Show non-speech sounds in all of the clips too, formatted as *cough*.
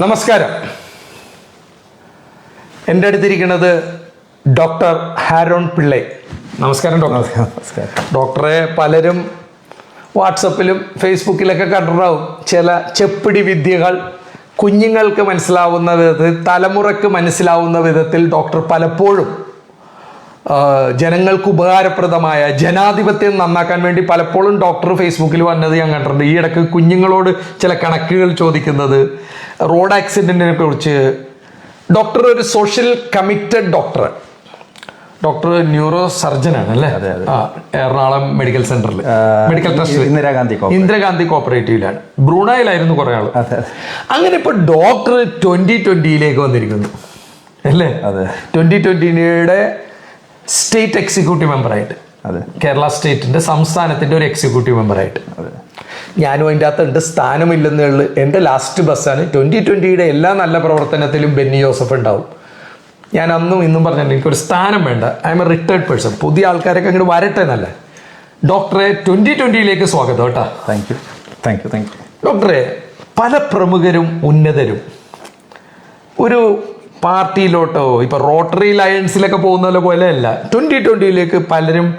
നമസ്കാരം. എന്റെ അടുത്തിരിക്കുന്നത് ഡോക്ടർ ഹാരോൺ പിള്ളെ. നമസ്കാരം ഡോക്ടർ. നമസ്കാരം ഡോക്ടറെ പലരും വാട്സപ്പിലും ഫേസ്ബുക്കിലൊക്കെ കണ്ടിട്ടുണ്ടാവും. ചില ചെപ്പിടി വിദ്യകൾ കുഞ്ഞുങ്ങൾക്ക് മനസ്സിലാവുന്ന വിധത്തിൽ തലമുറയ്ക്ക് മനസ്സിലാവുന്ന വിധത്തിൽ ഡോക്ടർ പലപ്പോഴും ജനങ്ങൾക്ക് ഉപകാരപ്രദമായ ജനാധിപത്യം നന്നാക്കാൻ വേണ്ടി പലപ്പോഴും ഡോക്ടർ ഫേസ്ബുക്കിൽ വന്നത് ഞാൻ കണ്ടിട്ടുണ്ട്. ഈ ഇടയ്ക്ക് കുഞ്ഞുങ്ങളോട് ചില കണക്കുകൾ ചോദിക്കുന്നത് റോഡ് ആക്സിഡന്റിനെ കുറിച്ച് ഡോക്ടർ ഒരു social committed doctor doctor neuro സർജനാണ് അല്ലേ. ആ, എറണാകുളം മെഡിക്കൽ സെന്ററിൽ മെഡിക്കൽ ട്രസ്റ്റ് ഇന്ദിരാഗാന്ധി. ഇന്ദിരാഗാന്ധി കോപ്പറേറ്റീവിലാണ് ബ്രൂണായിലായിരുന്നു കുറെ ആൾ. അങ്ങനെ ഇപ്പൊ ഡോക്ടർ ട്വന്റി ട്വന്റിയിലേക്ക് വന്നിരിക്കുന്നു. അല്ലേ? അതെ. ട്വന്റി ട്വന്റിയുടെ സ്റ്റേറ്റ് എക്സിക്യൂട്ടീവ് മെമ്പറായിട്ട് അതെ. കേരള സ്റ്റേറ്റിന്റെ സംസ്ഥാനത്തിന്റെ ഒരു എക്സിക്യൂട്ടീവ് മെമ്പറായിട്ട് അതെ. ഞാനും അതിന്റെ അകത്ത് ഉണ്ട് സ്ഥാനമില്ലെന്നുള്ളത് എന്റെ ലാസ്റ്റ് ബസ്സാണ് ട്വന്റി ട്വന്റിയുടെ എല്ലാ നല്ല പ്രവർത്തനത്തിലും ബെന്നി ജോസഫ് ഉണ്ടാവും. ഞാൻ അന്നും ഇന്നും പറഞ്ഞിട്ടുണ്ട് എനിക്കൊരു സ്ഥാനം വേണ്ട. I M a retired person പുതിയ ആൾക്കാരൊക്കെ അങ്ങോട്ട് വരട്ടെ എന്നല്ല. ഡോക്ടറെ ട്വന്റി ട്വന്റിയിലേക്ക് സ്വാഗതം കേട്ടോ. Thank you thank you thank you ഡോക്ടറെ പല പ്രമുഖരും ഉന്നതരും. ഒരു പാർട്ടിയിലോട്ടോ ഇപ്പോൾ റോട്ടറി ലയൺസിലൊക്കെ പോകുന്ന പോലെ അല്ല. ട്വന്റി ട്വന്റിയിലേക്ക് പലരും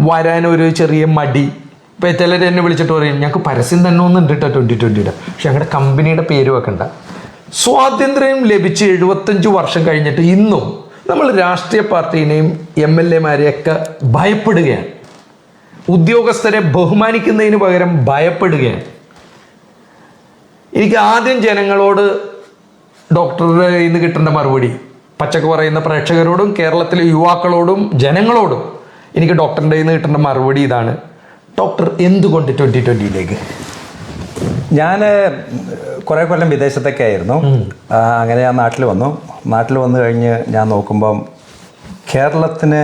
വരാനൊരു ചെറിയ മടി. ഇപ്പൊ ചിലർ എന്നെ വിളിച്ചിട്ട് പറയും ഞങ്ങൾക്ക് പരസ്യം തന്നെ ഒന്നുണ്ട് കേട്ടോ ട്വന്റി ട്വന്റിയുടെ പക്ഷെ ഞങ്ങളുടെ കമ്പനിയുടെ പേര് വെക്കണ്ട. സ്വാതന്ത്ര്യം ലഭിച്ച് എഴുപത്തഞ്ച് വർഷം കഴിഞ്ഞിട്ട് ഇന്നും നമ്മൾ രാഷ്ട്രീയ പാർട്ടീനെയും എം എൽ എമാരെയൊക്കെ ഭയപ്പെടുകയാണ്. ഉദ്യോഗസ്ഥരെ ബഹുമാനിക്കുന്നതിന് പകരം ഭയപ്പെടുകയാണ്. എനിക്ക് ആദ്യം ജനങ്ങളോട് ഡോക്ടറുടെ നിന്ന് കിട്ടേണ്ട മറുപടി പച്ചക്ക് പറയുന്ന പ്രേക്ഷകരോടും കേരളത്തിലെ യുവാക്കളോടും ജനങ്ങളോടും എനിക്ക് ഡോക്ടറിന്റെ കയ്യിൽ നിന്ന് കിട്ടേണ്ട മറുപടി ഇതാണ്. ഡോക്ടർ എന്തുകൊണ്ട് ട്വന്റി ട്വന്റിയിലേക്ക്? ഞാൻ കുറേ കൊല്ലം വിദേശത്തൊക്കെ ആയിരുന്നു അങ്ങനെ ഞാൻ നാട്ടിൽ വന്നു. നാട്ടിൽ വന്നു കഴിഞ്ഞ് ഞാൻ നോക്കുമ്പം കേരളത്തിന്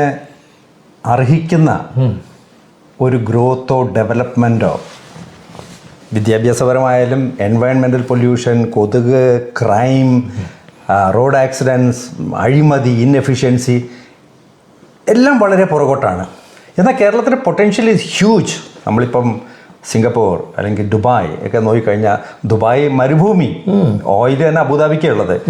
അർഹിക്കുന്ന ഒരു ഗ്രോത്തോ ഡെവലപ്മെന്റോ വിദ്യാഭ്യാസപരമായാലും എൻവയൺമെന്റൽ പൊല്യൂഷൻ കൊതുക് ക്രൈം റോഡ് ആക്സിഡൻസ് അഴിമതി ഇൻഎഫിഷ്യൻസി എല്ലാം വളരെ പുറകോട്ടാണ്. എന്നാൽ കേരളത്തിന്റെ പൊട്ടൻഷ്യൽ ഈസ് ഹ്യൂജ് നമ്മളിപ്പം സിംഗപ്പൂർ അല്ലെങ്കിൽ ദുബായ് ഒക്കെ നോക്കിക്കഴിഞ്ഞാൽ ദുബായ് മരുഭൂമി. ഓയിൽ തന്നെ അബുദാബിക്കേ ഉള്ളത്.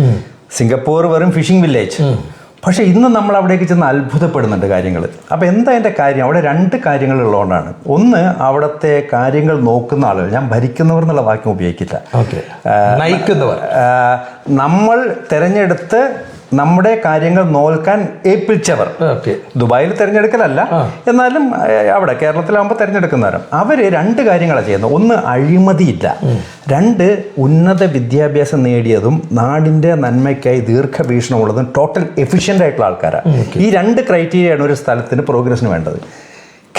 സിംഗപ്പൂർ വെറും ഫിഷിംഗ് വില്ലേജ് പക്ഷേ ഇന്ന് നമ്മൾ അവിടേക്ക് ചെന്ന് അത്ഭുതപ്പെടുന്നുണ്ട് കാര്യങ്ങൾ. അപ്പോൾ എന്താ എന്റെ കാര്യം? അവിടെ രണ്ട് കാര്യങ്ങൾ ഉള്ളതുകൊണ്ടാണ്. ഒന്ന് അവിടുത്തെ കാര്യങ്ങൾ നോക്കുന്ന ആളുകൾ. ഞാൻ ഭരിക്കുന്നവർ എന്നുള്ള വാക്യം ഉപയോഗിക്കില്ല. ഓക്കെ. നയിക്കുന്നവർ. നമ്മൾ തിരഞ്ഞെടുത്ത് നമ്മുടെ കാര്യങ്ങൾ നോൽക്കാൻ ഏൽപ്പിച്ചവർ. ഓക്കെ. ദുബായിൽ തിരഞ്ഞെടുക്കലല്ല. എന്നാലും അവിടെ കേരളത്തിലാകുമ്പോൾ തിരഞ്ഞെടുക്കുന്നവരും അവർ രണ്ട് കാര്യങ്ങളാണ് ചെയ്യുന്നത്. ഒന്ന് അഴിമതിയില്ല. രണ്ട് ഉന്നത വിദ്യാഭ്യാസം നേടിയതും നാടിന്റെ നന്മയ്ക്കായി ദീർഘവീക്ഷണമുള്ളതും ടോട്ടൽ എഫിഷ്യന്റ് ആയിട്ടുള്ള ആൾക്കാരാണ് ഈ രണ്ട് ക്രൈറ്റീരിയയാണ് ഒരു സ്ഥലത്തിന് പ്രോഗ്രസ്സിന് വേണ്ടത്.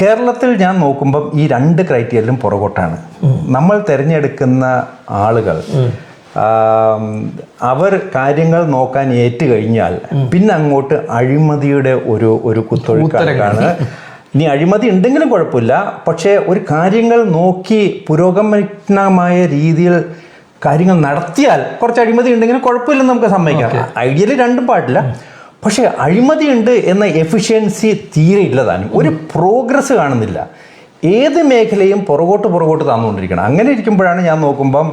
കേരളത്തിൽ ഞാൻ നോക്കുമ്പം ഈ രണ്ട് ക്രൈറ്റീരിയയിലും പുറകോട്ടാണ്. നമ്മൾ തിരഞ്ഞെടുക്കുന്ന ആളുകൾ അവർ കാര്യങ്ങൾ നോക്കാൻ ഏറ്റു കഴിഞ്ഞാൽ പിന്നെ അങ്ങോട്ട് അഴിമതിയുടെ ഒരു ഒരു കുത്തൊഴുക്കാണ് ഇനി അഴിമതി ഉണ്ടെങ്കിലും കുഴപ്പമില്ല. പക്ഷേ ഒരു കാര്യങ്ങൾ നോക്കി പുരോഗമനമായ രീതിയിൽ കാര്യങ്ങൾ നടത്തിയാൽ കുറച്ച് അഴിമതി ഉണ്ടെങ്കിലും കുഴപ്പമില്ലെന്ന് നമുക്ക് സമ്മതിക്കാം. ഐഡിയലി രണ്ടും പാടില്ല. പക്ഷേ അഴിമതി ഉണ്ട് എന്ന എഫിഷ്യൻസി തീരെ ഇല്ലതാനും. ഒരു പ്രോഗ്രസ് കാണുന്നില്ല. ഏത് മേഖലയും പുറകോട്ട് പുറകോട്ട് തന്നുകൊണ്ടിരിക്കണം. അങ്ങനെ ഇരിക്കുമ്പോഴാണ് ഞാൻ നോക്കുമ്പം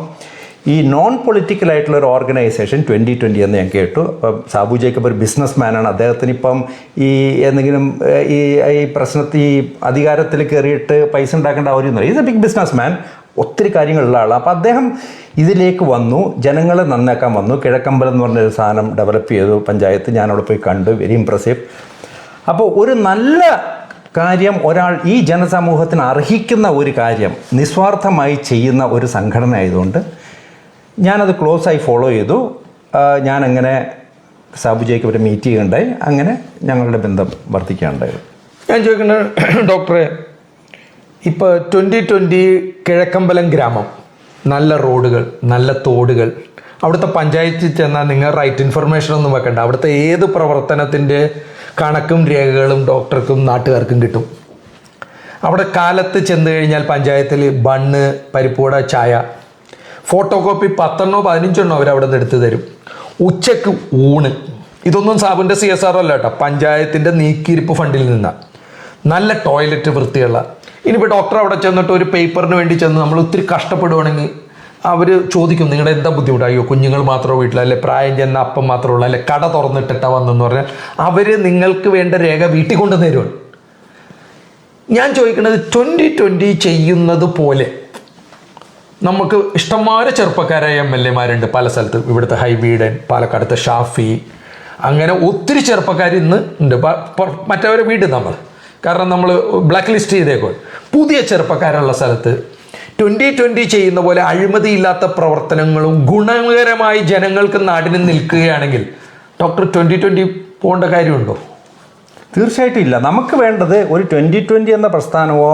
ഈ നോൺ പൊളിറ്റിക്കൽ ആയിട്ടുള്ള ഒരു ഓർഗനൈസേഷൻ ട്വന്റി ട്വന്റി എന്ന് ഞാൻ കേട്ടു. അപ്പം സാബു ജേക്കബ് ഒരു ബിസിനസ് മാനാണ് അദ്ദേഹത്തിന് ഇപ്പം ഈ എന്തെങ്കിലും ഈ ഈ പ്രശ്നത്തിൽ ഈ അധികാരത്തിൽ കയറിയിട്ട് പൈസ ഉണ്ടാക്കേണ്ട ആവശ്യമൊന്നുമില്ല is a big businessman ഒത്തിരി കാര്യങ്ങളുള്ള ആളാണ്. അപ്പോൾ അദ്ദേഹം ഇതിലേക്ക് വന്നു. ജനങ്ങളെ നന്നാക്കാൻ വന്നു. കിഴക്കമ്പലം എന്ന് പറഞ്ഞൊരു സാധനം ഡെവലപ്പ് ചെയ്തു. പഞ്ചായത്ത് ഞാൻ അവിടെ പോയി കണ്ടു. വെരി ഇംപ്രസീവ് അപ്പോൾ ഒരു നല്ല കാര്യം ഒരാൾ ഈ ജനസമൂഹത്തിന് അർഹിക്കുന്ന ഒരു കാര്യം നിസ്വാർത്ഥമായി ചെയ്യുന്ന ഒരു സംഘടന ആയതുകൊണ്ട് ഞാനത് ക്ലോസ് ആയി ഫോളോ ചെയ്തു. ഞാനങ്ങനെ സാബുജയ്ക്ക് ഒരു മീറ്റ് ചെയ്യുകയുണ്ടായി അങ്ങനെ ഞങ്ങളുടെ ബന്ധം വർദ്ധിക്കുകയുണ്ടായി ഞാൻ ചോദിക്കുന്നത് ഡോക്ടറെ ഇപ്പോൾ ട്വന്റി ട്വന്റി കിഴക്കമ്പലം ഗ്രാമം നല്ല റോഡുകൾ നല്ല തോടുകൾ അവിടുത്തെ പഞ്ചായത്തിൽ ചെന്നാൽ നിങ്ങൾ റൈറ്റ് ഇൻഫർമേഷൻ ഒന്നും വെക്കണ്ട. അവിടുത്തെ ഏത് പ്രവർത്തനത്തിന്റെ കണക്കും രേഖകളും ഡോക്ടർക്കും നാട്ടുകാർക്കും കിട്ടും. അവിടെ കാലത്ത് ചെന്ന് കഴിഞ്ഞാൽ പഞ്ചായത്തിൽ ബണ്ണ് പരിപ്പുവട ചായ ഫോട്ടോ കോപ്പി പത്തെണ്ണോ പതിനഞ്ചെണ്ണോ അവർ അവിടെ നിന്ന് എടുത്തു തരും. ഉച്ചയ്ക്ക് ഊണ്. ഇതൊന്നും സാബുന്റെ സി എസ് ആർ അല്ല കേട്ടോ. പഞ്ചായത്തിന്റെ നീക്കിയിരിപ്പ് ഫണ്ടിൽ നിന്നാണ് നല്ല ടോയ്ലറ്റ് വൃത്തിയുള്ള. ഇനിയിപ്പോൾ ഡോക്ടർ അവിടെ ചെന്നിട്ട് ഒരു പേപ്പറിന് വേണ്ടി ചെന്ന് നമ്മൾ ഒത്തിരി കഷ്ടപ്പെടുവാണെങ്കിൽ അവർ ചോദിക്കും നിങ്ങളുടെ എന്താ ബുദ്ധിമുട്ട്? കുഞ്ഞുങ്ങൾ മാത്രമേ വീട്ടിൽ അല്ലെ? പ്രായം ചെന്ന അപ്പം മാത്രമേ ഉള്ളൂ അല്ലെ? കട തുറന്നിട്ടിട്ടാ വന്നെന്ന് പറഞ്ഞാൽ അവർ നിങ്ങൾക്ക് വേണ്ട രേഖ വീട്ടിൽ കൊണ്ട് തരുവാണ്. ഞാൻ ചോദിക്കുന്നത് ട്വന്റി ട്വന്റി ചെയ്യുന്നത് പോലെ നമുക്ക് ഇഷ്ടംമാരെ ചെറുപ്പക്കാരായ എം എൽ എമാരുണ്ട് പല സ്ഥലത്ത്. ഇവിടുത്തെ ഹൈബീഡൻ പാലക്കാടത്തെ ഷാഫി. അങ്ങനെ ഒത്തിരി ചെറുപ്പക്കാർ ഇന്ന് ഉണ്ട്. മറ്റവരെ വീട് നമ്മൾ കാരണം നമ്മൾ ബ്ലാക്ക് ലിസ്റ്റ് ചെയ്തേക്കോ പുതിയ ചെറുപ്പക്കാരുള്ള സ്ഥലത്ത് ട്വന്റി ട്വന്റി ചെയ്യുന്ന പോലെ അഴിമതിയില്ലാത്ത പ്രവർത്തനങ്ങളും ഗുണകരമായി ജനങ്ങൾക്ക് നാടിന് നിൽക്കുകയാണെങ്കിൽ ഡോക്ടർ ട്വന്റി ട്വന്റി പോകേണ്ട കാര്യമുണ്ടോ? തീർച്ചയായിട്ടും ഇല്ല. നമുക്ക് വേണ്ടത് ഒരു ട്വന്റി ട്വന്റി എന്ന പ്രസ്ഥാനമോ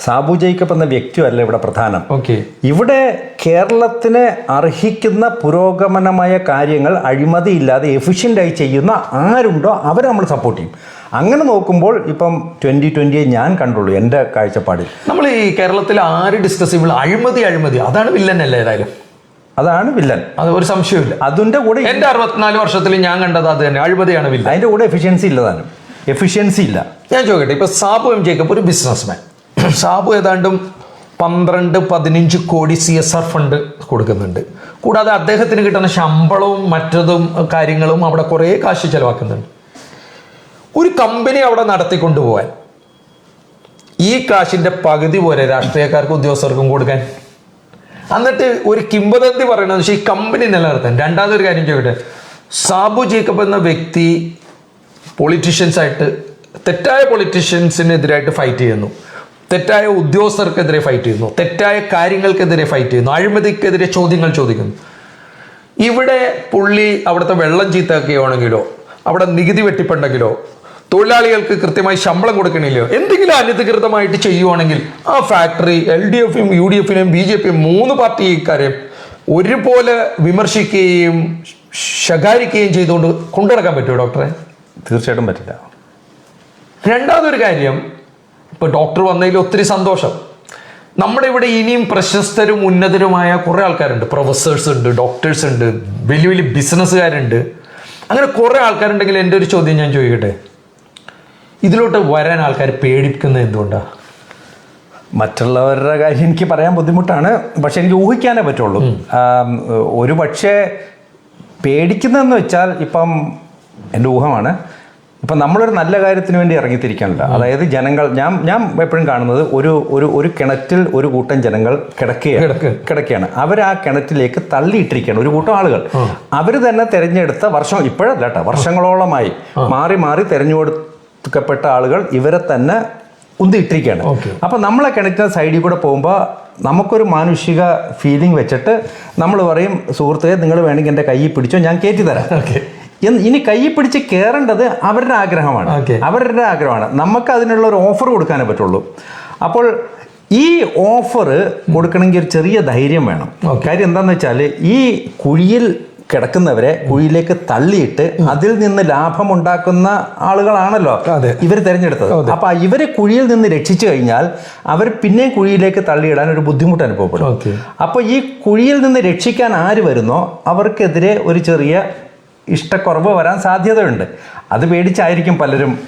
സാബു ജേക്കബ് എന്ന വ്യക്തിയല്ല ഇവിടെ പ്രധാനം. ഓക്കെ. ഇവിടെ കേരളത്തിന് അർഹിക്കുന്ന പുരോഗമനമായ കാര്യങ്ങൾ അഴിമതിയില്ലാതെ എഫിഷ്യന്റായി ചെയ്യുന്ന ആരുണ്ടോ അവരെ നമ്മൾ സപ്പോർട്ട് ചെയ്യും. അങ്ങനെ നോക്കുമ്പോൾ ഇപ്പം ട്വന്റി ട്വന്റിയെ ഞാൻ കണ്ടുള്ളൂ എന്റെ കാഴ്ചപ്പാടിൽ. നമ്മൾ ഈ കേരളത്തിൽ ആര് ഡിസ്കസ് ചെയ്യുമ്പോൾ അഴിമതി അഴിമതി അതാണ് വില്ലൻ അല്ലേ ഏതായാലും? അതാണ് വില്ലൻ അത് ഒരു സംശയമില്ല അതിന്റെ കൂടെ എന്റെ അറുപത്തിനാല് വർഷത്തിൽ ഞാൻ കണ്ടത് അത് തന്നെ. അഴിമതിയാണ് വില്ലൻ അതിന്റെ കൂടെ എഫിഷ്യൻസി ഇല്ലതാണ് എഫിഷ്യൻസി ഇല്ല. ഞാൻ ചോദിക്കട്ടെ ഇപ്പൊ സാബു എം ജേക്കബ് ഒരു ബിസിനസ്മാൻ സാബു ഏതാണ്ടും പന്ത്രണ്ട് പതിനഞ്ച് കോടി സി എസ് ആർ ഫണ്ട് കൊടുക്കുന്നുണ്ട്. കൂടാതെ അദ്ദേഹത്തിന് കിട്ടുന്ന ശമ്പളവും മറ്റതും കാര്യങ്ങളും അവിടെ കുറേ കാശ് ചെലവാക്കുന്നുണ്ട്. ഒരു കമ്പനി അവിടെ നടത്തിക്കൊണ്ടുപോകാൻ ഈ കാശിന്റെ പകുതി പോലെ രാഷ്ട്രീയക്കാർക്കും ഉദ്യോഗസ്ഥർക്കും കൊടുക്കാൻ? എന്നിട്ട് ഒരു കിംബദന്തി പറയണത് ഈ കമ്പനി നിലനിർത്താൻ. രണ്ടാമതൊരു കാര്യം ചോദിക്കട്ടെ. സാബു ജേക്കബ് എന്ന വ്യക്തി പൊളിറ്റീഷ്യൻസ് ആയിട്ട് തെറ്റായ പൊളിറ്റീഷ്യൻസിനെതിരായിട്ട് ഫൈറ്റ് ചെയ്യുന്നു. തെറ്റായ ഉദ്യോഗസ്ഥർക്കെതിരെ ഫൈറ്റ് ചെയ്യുന്നു. തെറ്റായ കാര്യങ്ങൾക്കെതിരെ ഫൈറ്റ് ചെയ്യുന്നു. അഴിമതിക്കെതിരെ ചോദ്യങ്ങൾ ചോദിക്കുന്നു. ഇവിടെ പുള്ളി അവിടുത്തെ വെള്ളം ചീത്തയാക്കുകയാണെങ്കിലോ അവിടെ നികുതി വെട്ടിപ്പുണ്ടെങ്കിലോ തൊഴിലാളികൾക്ക് കൃത്യമായി ശമ്പളം കൊടുക്കണില്ലയോ എന്തെങ്കിലും അനധികൃതമായിട്ട് ചെയ്യുവാണെങ്കിൽ ആ ഫാക്ടറി എൽ ഡി എഫും യു ഡി എഫിനെയും ബി ജെ പിയും മൂന്ന് പാർട്ടിക്കാരെയും ഒരുപോലെ വിമർശിക്കുകയും ശകാരിക്കുകയും ചെയ്തുകൊണ്ട് കൊണ്ടുനടക്കാൻ പറ്റുമോ ഡോക്ടറെ തീർച്ചയായിട്ടും പറ്റില്ല. രണ്ടാമതൊരു കാര്യം ഇപ്പൊ ഡോക്ടർ വന്നതിൽ ഒത്തിരി സന്തോഷം. നമ്മുടെ ഇവിടെ ഇനിയും പ്രശസ്തരും ഉന്നതരുമായ കുറേ ആൾക്കാരുണ്ട്. പ്രൊഫസേഴ്സ് ഉണ്ട് ഡോക്ടേഴ്സ് ഉണ്ട് വലിയ വലിയ ബിസിനസ്സുകാരുണ്ട്. അങ്ങനെ കുറേ ആൾക്കാരുണ്ടെങ്കിൽ എന്റെ ഒരു ചോദ്യം ഞാൻ ചോദിക്കട്ടെ? ഇതിലോട്ട് വരാൻ ആൾക്കാർ പേടിക്കുന്നത് എന്തുകൊണ്ടാണ് മറ്റുള്ളവരുടെ കാര്യം എനിക്ക് പറയാൻ ബുദ്ധിമുട്ടാണ്. പക്ഷെ എനിക്ക് ഊഹിക്കാനേ പറ്റുള്ളൂ. ഒരു പക്ഷേ പേടിക്കുന്നതെന്ന് വെച്ചാൽ ഇപ്പം എന്റെ ഊഹമാണ്. ഇപ്പം നമ്മളൊരു നല്ല കാര്യത്തിന് വേണ്ടി ഇറങ്ങിത്തിരിക്കാനില്ല അതായത് ജനങ്ങൾ ഞാൻ ഞാൻ എപ്പോഴും കാണുന്നത് ഒരു ഒരു ഒരു കിണറ്റിൽ ഒരു കൂട്ടം ജനങ്ങൾ കിടക്കുകയാണ്. കിടക്കുകയാണ്. അവർ ആ കിണറ്റിലേക്ക് തള്ളിയിട്ടിരിക്കുകയാണ്. ഒരു കൂട്ടം ആളുകൾ. അവർ തന്നെ തിരഞ്ഞെടുത്ത വർഷം ഇപ്പോഴല്ല കേട്ടോ വർഷങ്ങളോളമായി മാറി മാറി തിരഞ്ഞെടുക്കപ്പെട്ട ആളുകൾ ഇവരെ തന്നെ ഉന്തിയിട്ടിരിക്കുകയാണ്. അപ്പം നമ്മളെ കിണറ്റിന് സൈഡിൽ കൂടെ പോകുമ്പോൾ നമുക്കൊരു മാനുഷിക ഫീലിംഗ് വെച്ചിട്ട് നമ്മൾ പറയും സുഹൃത്തുക്കളെ നിങ്ങൾ വേണമെങ്കിൽ എന്റെ കൈ പിടിച്ചോ ഞാൻ കയറ്റി തരാം. എന്ന് ഇനി കൈ പിടിച്ച് കയറേണ്ടത് അവരുടെ ആഗ്രഹമാണ്. അവരുടെ ആഗ്രഹമാണ് നമുക്ക് അതിനുള്ള ഒരു ഓഫർ കൊടുക്കാനേ പറ്റുള്ളൂ അപ്പോൾ ഈ ഓഫർ കൊടുക്കണമെങ്കിൽ ഒരു ചെറിയ ധൈര്യം വേണം കാര്യം എന്താണെന്ന് വെച്ചാൽ ഈ കുഴിയിൽ കിടക്കുന്നവരെ കുഴിയിലേക്ക് തള്ളിയിട്ട് അതിൽ നിന്ന് ലാഭം ഉണ്ടാക്കുന്ന ആളുകളാണല്ലോ. ഇവർ തിരഞ്ഞെടുത്തത്. അപ്പൊ ഇവരെ കുഴിയിൽ നിന്ന് രക്ഷിച്ചു കഴിഞ്ഞാൽ അവർ പിന്നെയും കുഴിയിലേക്ക് തള്ളിയിടാൻ ഒരു ബുദ്ധിമുട്ട് അനുഭവപ്പെടും. അപ്പൊ ഈ കുഴിയിൽ നിന്ന് രക്ഷിക്കാൻ ആര് വരുന്നോ അവർക്കെതിരെ ഒരു ചെറിയ ഇഷ്ടക്കുറവ് വരാൻ സാധ്യതയുണ്ട്. അത് പേടിച്ചായിരിക്കും പലരും.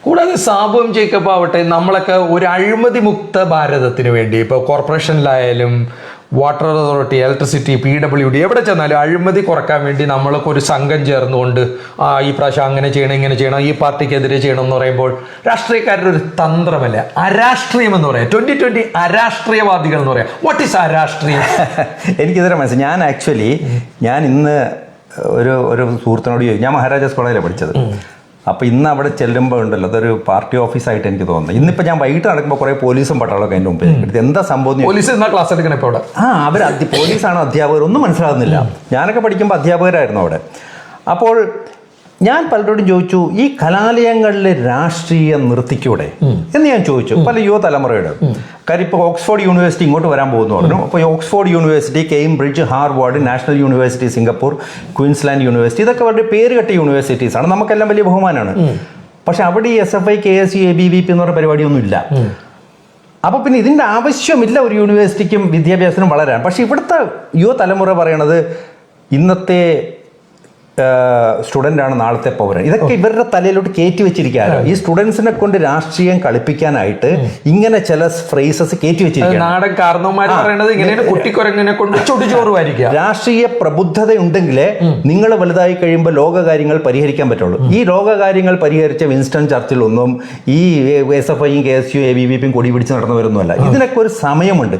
കൂടാതെ സാബും ജേക്കബ് ആവട്ടെ നമ്മളൊക്കെ ഒരു അഴിമതി മുക്ത ഭാരതത്തിന് വേണ്ടി ഇപ്പോൾ കോർപ്പറേഷനിലായാലും water authority electricity P W D എവിടെ ചെന്നാലും അഴിമതി കുറയ്ക്കാൻ വേണ്ടി നമ്മളൊക്കെ ഒരു സംഘം ചേർന്നുകൊണ്ട് ആ ഈ പ്രാവശ്യം അങ്ങനെ ചെയ്യണം ഇങ്ങനെ ചെയ്യണം ഈ പാർട്ടിക്കെതിരെ ചെയ്യണം എന്ന് പറയുമ്പോൾ രാഷ്ട്രീയക്കാരുടെ ഒരു തന്ത്രമല്ല അരാഷ്ട്രീയം എന്ന് പറയാം. ട്വന്റി ട്വന്റി അരാഷ്ട്രീയവാദികൾ എന്ന് പറയാം. What is അരാഷ്ട്രീയം? *laughs* എനിക്കിതിനെ മനസ്സിലായി. ഞാൻ ആക്ച്വലി ഞാൻ ഇന്ന് ഒരു ഒരു സുഹൃത്തിനോട് ചോദിച്ചു. ഞാൻ മഹാരാജാസ് കോളേജിലാണ് പഠിച്ചത്. അപ്പോൾ ഇന്ന് അവിടെ ചെല്ലുമ്പോൾ ഉണ്ടല്ലോ അതൊരു പാർട്ടി ഓഫീസായിട്ട് എനിക്ക് തോന്നുന്നത് ഇന്നിപ്പോൾ ഞാൻ വൈകിട്ട് നടക്കുമ്പോൾ കുറേ പോലീസും പട്ടാളൊക്കെ എന്റെ മുമ്പിൽ എടുത്ത് എന്താ സംഭവം പോലീസ് ക്ലാസ് എടുക്കണം ഇപ്പോൾ അവിടെ? ആ അവർ പോലീസാണോ അധ്യാപകർ ഒന്നും മനസ്സിലാകുന്നില്ല ഞാനൊക്കെ പഠിക്കുമ്പോൾ അധ്യാപകരായിരുന്നു അവിടെ. അപ്പോൾ ഞാൻ പലരോടും ചോദിച്ചു ഈ കലാലയങ്ങളിലെ രാഷ്ട്രീയം നിർത്തിക്കൂടെ? എന്ന് ഞാൻ ചോദിച്ചു. പല യുവതലമുറയുടെ. കാര്യം ഇപ്പോൾ ഓക്സ്ഫോർഡ് യൂണിവേഴ്സിറ്റി ഇങ്ങോട്ട് വരാൻ പോകുന്നു പറഞ്ഞു. അപ്പോൾ Oxford university Cambridge Harvard national university Singapore Queensland university ഇതൊക്കെ അവരുടെ പേര് കെട്ടിയ യൂണിവേഴ്സിറ്റീസ് ആണ്. നമുക്കെല്ലാം വലിയ ബഹുമാനമാണ്. പക്ഷെ അവിടെ ഈ S F I K S U A B V P എന്ന് പറഞ്ഞ പരിപാടിയൊന്നും ഇല്ല അപ്പൊ പിന്നെ ഇതിന്റെ ആവശ്യമില്ല ഒരു യൂണിവേഴ്സിറ്റിക്കും വിദ്യാഭ്യാസത്തിനും വളരാൻ. പക്ഷെ ഇവിടുത്തെ യുവതലമുറ പറയണത് ഇന്നത്തെ സ്റ്റുഡന്റ് ആണ് നാളത്തെ പൗരൻ. ഇതൊക്കെ ഇവരുടെ തലയിലോട്ട് കയറ്റി വെച്ചിരിക്കുകയാണ്. ഈ സ്റ്റുഡൻസിനെ കൊണ്ട് രാഷ്ട്രീയം കളിപ്പിക്കാനായിട്ട് ഇങ്ങനെ ചില ഫ്രേസസ് കയറ്റി വെച്ചിരിക്കുകയാണ്. രാഷ്ട്രീയ പ്രബുദ്ധത ഉണ്ടെങ്കിലേ നിങ്ങൾ വലുതായി കഴിയുമ്പോൾ ലോകകാര്യങ്ങൾ പരിഹരിക്കാൻ പറ്റുള്ളൂ. ഈ ലോകകാര്യങ്ങൾ പരിഹരിച്ച വിൻസ്റ്റൺ ചർച്ചിൽ ഒന്നും ഈ എസ് എഫ് ഐയും K S U A B V പിയും കൊടി പിടിച്ച് നടന്നവരൊന്നുമല്ല ഇതിനൊക്കെ ഒരു സമയമുണ്ട്.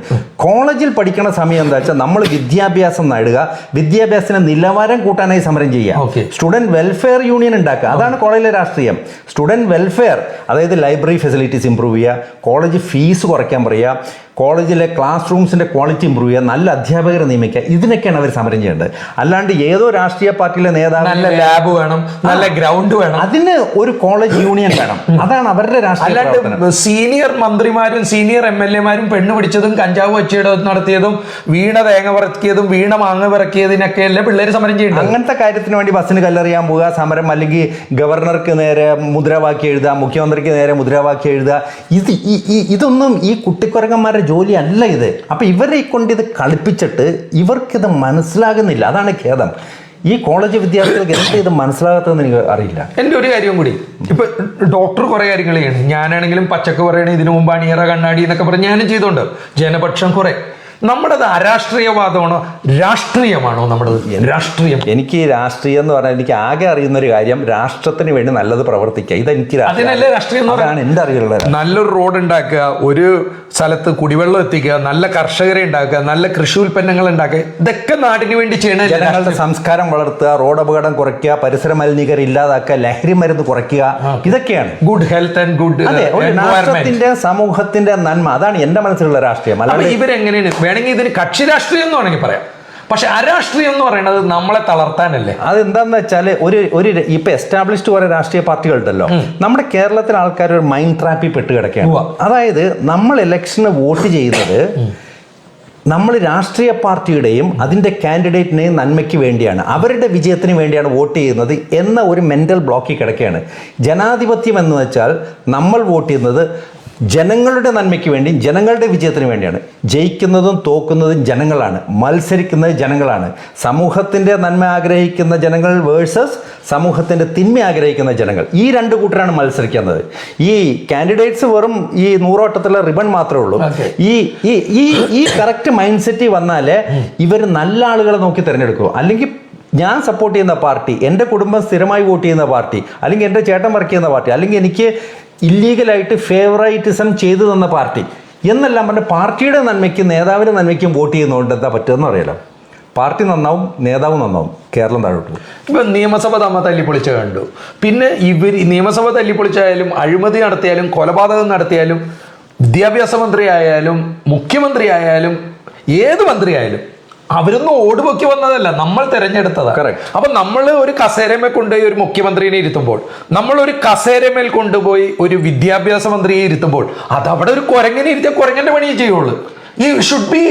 കോളേജിൽ പഠിക്കണ സമയം എന്താ വെച്ചാൽ നമ്മൾ വിദ്യാഭ്യാസം നേടുക. വിദ്യാഭ്യാസത്തിന് നിലവാരം കൂട്ടാനായി സമരം Okay. ചെയ്യുക സ്റ്റുഡന്റ് വെൽഫെയർ യൂണിയൻ ഉണ്ടാക്കുക. അതാണ് കോളേജിലെ രാഷ്ട്രീയം. സ്റ്റുഡന്റ് വെൽഫെയർ അതായത് ലൈബ്രറി ഫെസിലിറ്റീസ് ഇംപ്രൂവ് ചെയ്യുക കോളേജ് ഫീസ് കുറയ്ക്കാൻ പറയുക കോളേജിലെ ക്ലാസ് റൂംസിന്റെ ക്വാളിറ്റി ഇമ്പ്രൂവ് ചെയ്യുക നല്ല അധ്യാപകരെ നിയമിക്കുക ഇതിനൊക്കെയാണ് അവർ സമരം ചെയ്യേണ്ടത്. അല്ലാണ്ട് ഏതോ രാഷ്ട്രീയ പാർട്ടിയിലെ നേതാവ് നല്ല ലാബ് വേണം നല്ല ഗ്രൗണ്ട് വേണം. അതിന് ഒരു കോളേജ് യൂണിയൻ വേണം. അതാണ് അവരുടെ രാഷ്ട്രീയ സീനിയർ മന്ത്രിമാരും സീനിയർ എം എൽ എമാരും പെണ്ണ് പിടിച്ചതും കഞ്ചാവ് വച്ചിടം നടത്തിയതും വീണ തേങ്ങ പറക്കിയതും വീണ മാങ്ങ പിറക്കിയതിനൊക്കെ അല്ലേ പിള്ളേർ സമരം ചെയ്യേണ്ടത്? അങ്ങനത്തെ കാര്യത്തിന് വേണ്ടി ബസ്സിന് കല്ലെറിയാൻ പോവുക സമരം അല്ലെങ്കിൽ ഗവർണർക്ക് നേരെ മുദ്രാവാക്യം എഴുതുക മുഖ്യമന്ത്രിക്ക് നേരെ മുദ്രാവാക്യം എഴുതുക. ഇത് ഇതൊന്നും ഈ കുട്ടിക്കുരങ്ങന്മാരുടെ ജോലി അല്ല ഇത്. അപ്പോൾ ഇവരെ കൊണ്ട് ഇത് കളിപ്പിച്ചിട്ട് ഇവർക്കിത് മനസ്സിലാകുന്നില്ല. അതാണ് ഖേദം. ഈ കോളേജ് വിദ്യാർത്ഥികൾക്ക് എന്താ ഇത് മനസ്സിലാകാത്തതെന്ന് എനിക്ക് അറിയില്ല. എന്റെ ഒരു കാര്യം കൂടി. ഇപ്പൊ ഡോക്ടർ കുറെ കാര്യങ്ങൾ ചെയ്യണം ഞാനാണെങ്കിലും പച്ചക്ക് പറയണേ ഇതിനു മുമ്പ് അണിയറ കണ്ണാടി എന്നൊക്കെ പറഞ്ഞ് ഞാനും ചെയ്തോണ്ട്. ജനപക്ഷം കുറെ. നമ്മുടേത് അരാഷ്ട്രീയവാദമാണോ? രാഷ്ട്രീയമാണോ നമ്മുടെ രാഷ്ട്രീയം. എനിക്ക് രാഷ്ട്രീയം എന്ന് പറഞ്ഞാൽ എനിക്ക് ആകെ അറിയുന്ന ഒരു കാര്യം രാഷ്ട്രത്തിന് വേണ്ടി നല്ലത് പ്രവർത്തിക്കുക. ഇതെനിക്ക് അതിനല്ലേ രാഷ്ട്രീയം എന്ന് എന്റെ അറിവുള്ള നല്ലൊരു റോഡ് ഉണ്ടാക്കുക ഒരു സ്ഥലത്ത് കുടിവെള്ളം എത്തിക്കുക നല്ല കർഷകരെ ഉണ്ടാക്കുക നല്ല കൃഷി ഉൽപ്പന്നങ്ങൾ ഉണ്ടാക്കുക ഇതൊക്കെ നാടിന് വേണ്ടി ചെയ്യണ ജനങ്ങളുടെ സംസ്കാരം വളർത്തുക റോഡ് അപകടം കുറയ്ക്കുക പരിസര മലിനീകരണം ഇല്ലാതാക്കുക ലഹരി മരുന്ന് കുറയ്ക്കുക ഇതൊക്കെയാണ്. ഗുഡ് ഹെൽത്ത് ആൻഡ് ഗുഡ് രാഷ്ട്രത്തിന്റെ സമൂഹത്തിന്റെ നന്മ അതാണ് എന്റെ മനസ്സിലുള്ള രാഷ്ട്രീയം. അല്ലാതെ ഇവരെങ്ങനെയാണ്? വേണമെങ്കിൽ ഇതിന് കക്ഷി രാഷ്ട്രീയം എന്ന് വേണമെങ്കിൽ പറയാം. പക്ഷെ അരാഷ്ട്രീയം എന്ന് പറയുന്നത് നമ്മളെ തളർത്താനല്ലേ? അതെന്താന്ന് വെച്ചാൽ ഒരു ഒരു ഇപ്പൊ എസ്റ്റാബ്ലിഷ്ഡ് കുറെ രാഷ്ട്രീയ പാർട്ടികൾ ഉണ്ടല്ലോ. നമ്മുടെ കേരളത്തിലെ ആൾക്കാർ ഒരു മൈൻഡ് ട്രാപ്പിൽ പെട്ട് കിടക്കുകയാണ്. അതായത് നമ്മൾ ഇലക്ഷന് വോട്ട് ചെയ്യുന്നത് നമ്മൾ രാഷ്ട്രീയ പാർട്ടിയുടെയും അതിന്റെ കാൻഡിഡേറ്റിനെയും നന്മയ്ക്ക് വേണ്ടിയാണ്. അവരുടെ വിജയത്തിന് വേണ്ടിയാണ് വോട്ട് ചെയ്യുന്നത് എന്ന ഒരു മെന്റൽ ബ്ലോക്കിൽ കിടക്കുകയാണ്. ജനാധിപത്യം എന്ന് വെച്ചാൽ നമ്മൾ വോട്ട് ചെയ്യുന്നത് ജനങ്ങളുടെ നന്മയ്ക്ക് വേണ്ടിയും ജനങ്ങളുടെ വിജയത്തിന് വേണ്ടിയാണ്. ജയിക്കുന്നതും തോക്കുന്നതും ജനങ്ങളാണ്. മത്സരിക്കുന്നത് ജനങ്ങളാണ്. സമൂഹത്തിന്റെ നന്മ ആഗ്രഹിക്കുന്ന ജനങ്ങൾ വേഴ്സസ് സമൂഹത്തിന്റെ തിന്മ ആഗ്രഹിക്കുന്ന ജനങ്ങൾ. ഈ രണ്ട് കൂട്ടരാണ് മത്സരിക്കുന്നത്. ഈ കാൻഡിഡേറ്റ്സ് വെറും ഈ നൂറോട്ടത്തിലുള്ള റിബൺ മാത്രമേ ഉള്ളൂ. ഈ ഈ ഈ ഈ കറക്റ്റ് മൈൻഡ് സെറ്റ് വന്നാലേ ഇവർ നല്ല ആളുകളെ നോക്കി തിരഞ്ഞെടുക്കൂ. അല്ലെങ്കിൽ ഞാൻ സപ്പോർട്ട് ചെയ്യുന്ന പാർട്ടി എന്റെ കുടുംബം സ്ഥിരമായി വോട്ട് ചെയ്യുന്ന പാർട്ടി അല്ലെങ്കിൽ എന്റെ ചേട്ടൻ വർക്ക് ചെയ്യുന്ന പാർട്ടി അല്ലെങ്കിൽ എനിക്ക് ഇല്ലീഗലായിട്ട് ഫേവറൈറ്റിസം ചെയ്തു തന്ന പാർട്ടി. എന്നെല്ലാം പറഞ്ഞ് പാർട്ടിയുടെ നന്മയ്ക്കും നേതാവിന്റെ നന്മയ്ക്കും വോട്ട് ചെയ്യുന്നതുകൊണ്ട് എന്താ പറ്റുമെന്ന് അറിയാലോ? പാർട്ടി നന്നാവും നേതാവ് നന്നാവും കേരളം താഴോട്ട് ഇപ്പം നിയമസഭ തമ്മ തല്ലിപ്പൊളിച്ച കണ്ടു. പിന്നെ ഇവർ നിയമസഭ തല്ലിപ്പൊളിച്ചായാലും അഴിമതി നടത്തിയാലും കൊലപാതകം നടത്തിയാലും വിദ്യാഭ്യാസ മന്ത്രി ആയാലും മുഖ്യമന്ത്രി ആയാലും ഏത് മന്ത്രി ആയാലും അവരൊന്നും ഓടുപൊക്കി വന്നതല്ല നമ്മൾ തെരഞ്ഞെടുത്തതാണ്. അപ്പൊ നമ്മൾ ഒരു കസേരമേ കൊണ്ടുപോയി ഒരു മുഖ്യമന്ത്രിനെ ഇരുത്തുമ്പോൾ നമ്മൾ ഒരു കസേരമേൽ കൊണ്ടുപോയി ഒരു വിദ്യാഭ്യാസ മന്ത്രിയെ ഇരുത്തുമ്പോൾ അത് അവിടെ ഒരു കുരങ്ങനെ ഇരുത്തിയ കുരങ്ങന്റെ പണിയേ ചെയ്യുള്ളൂ. ഈ ഷുഡ് ബി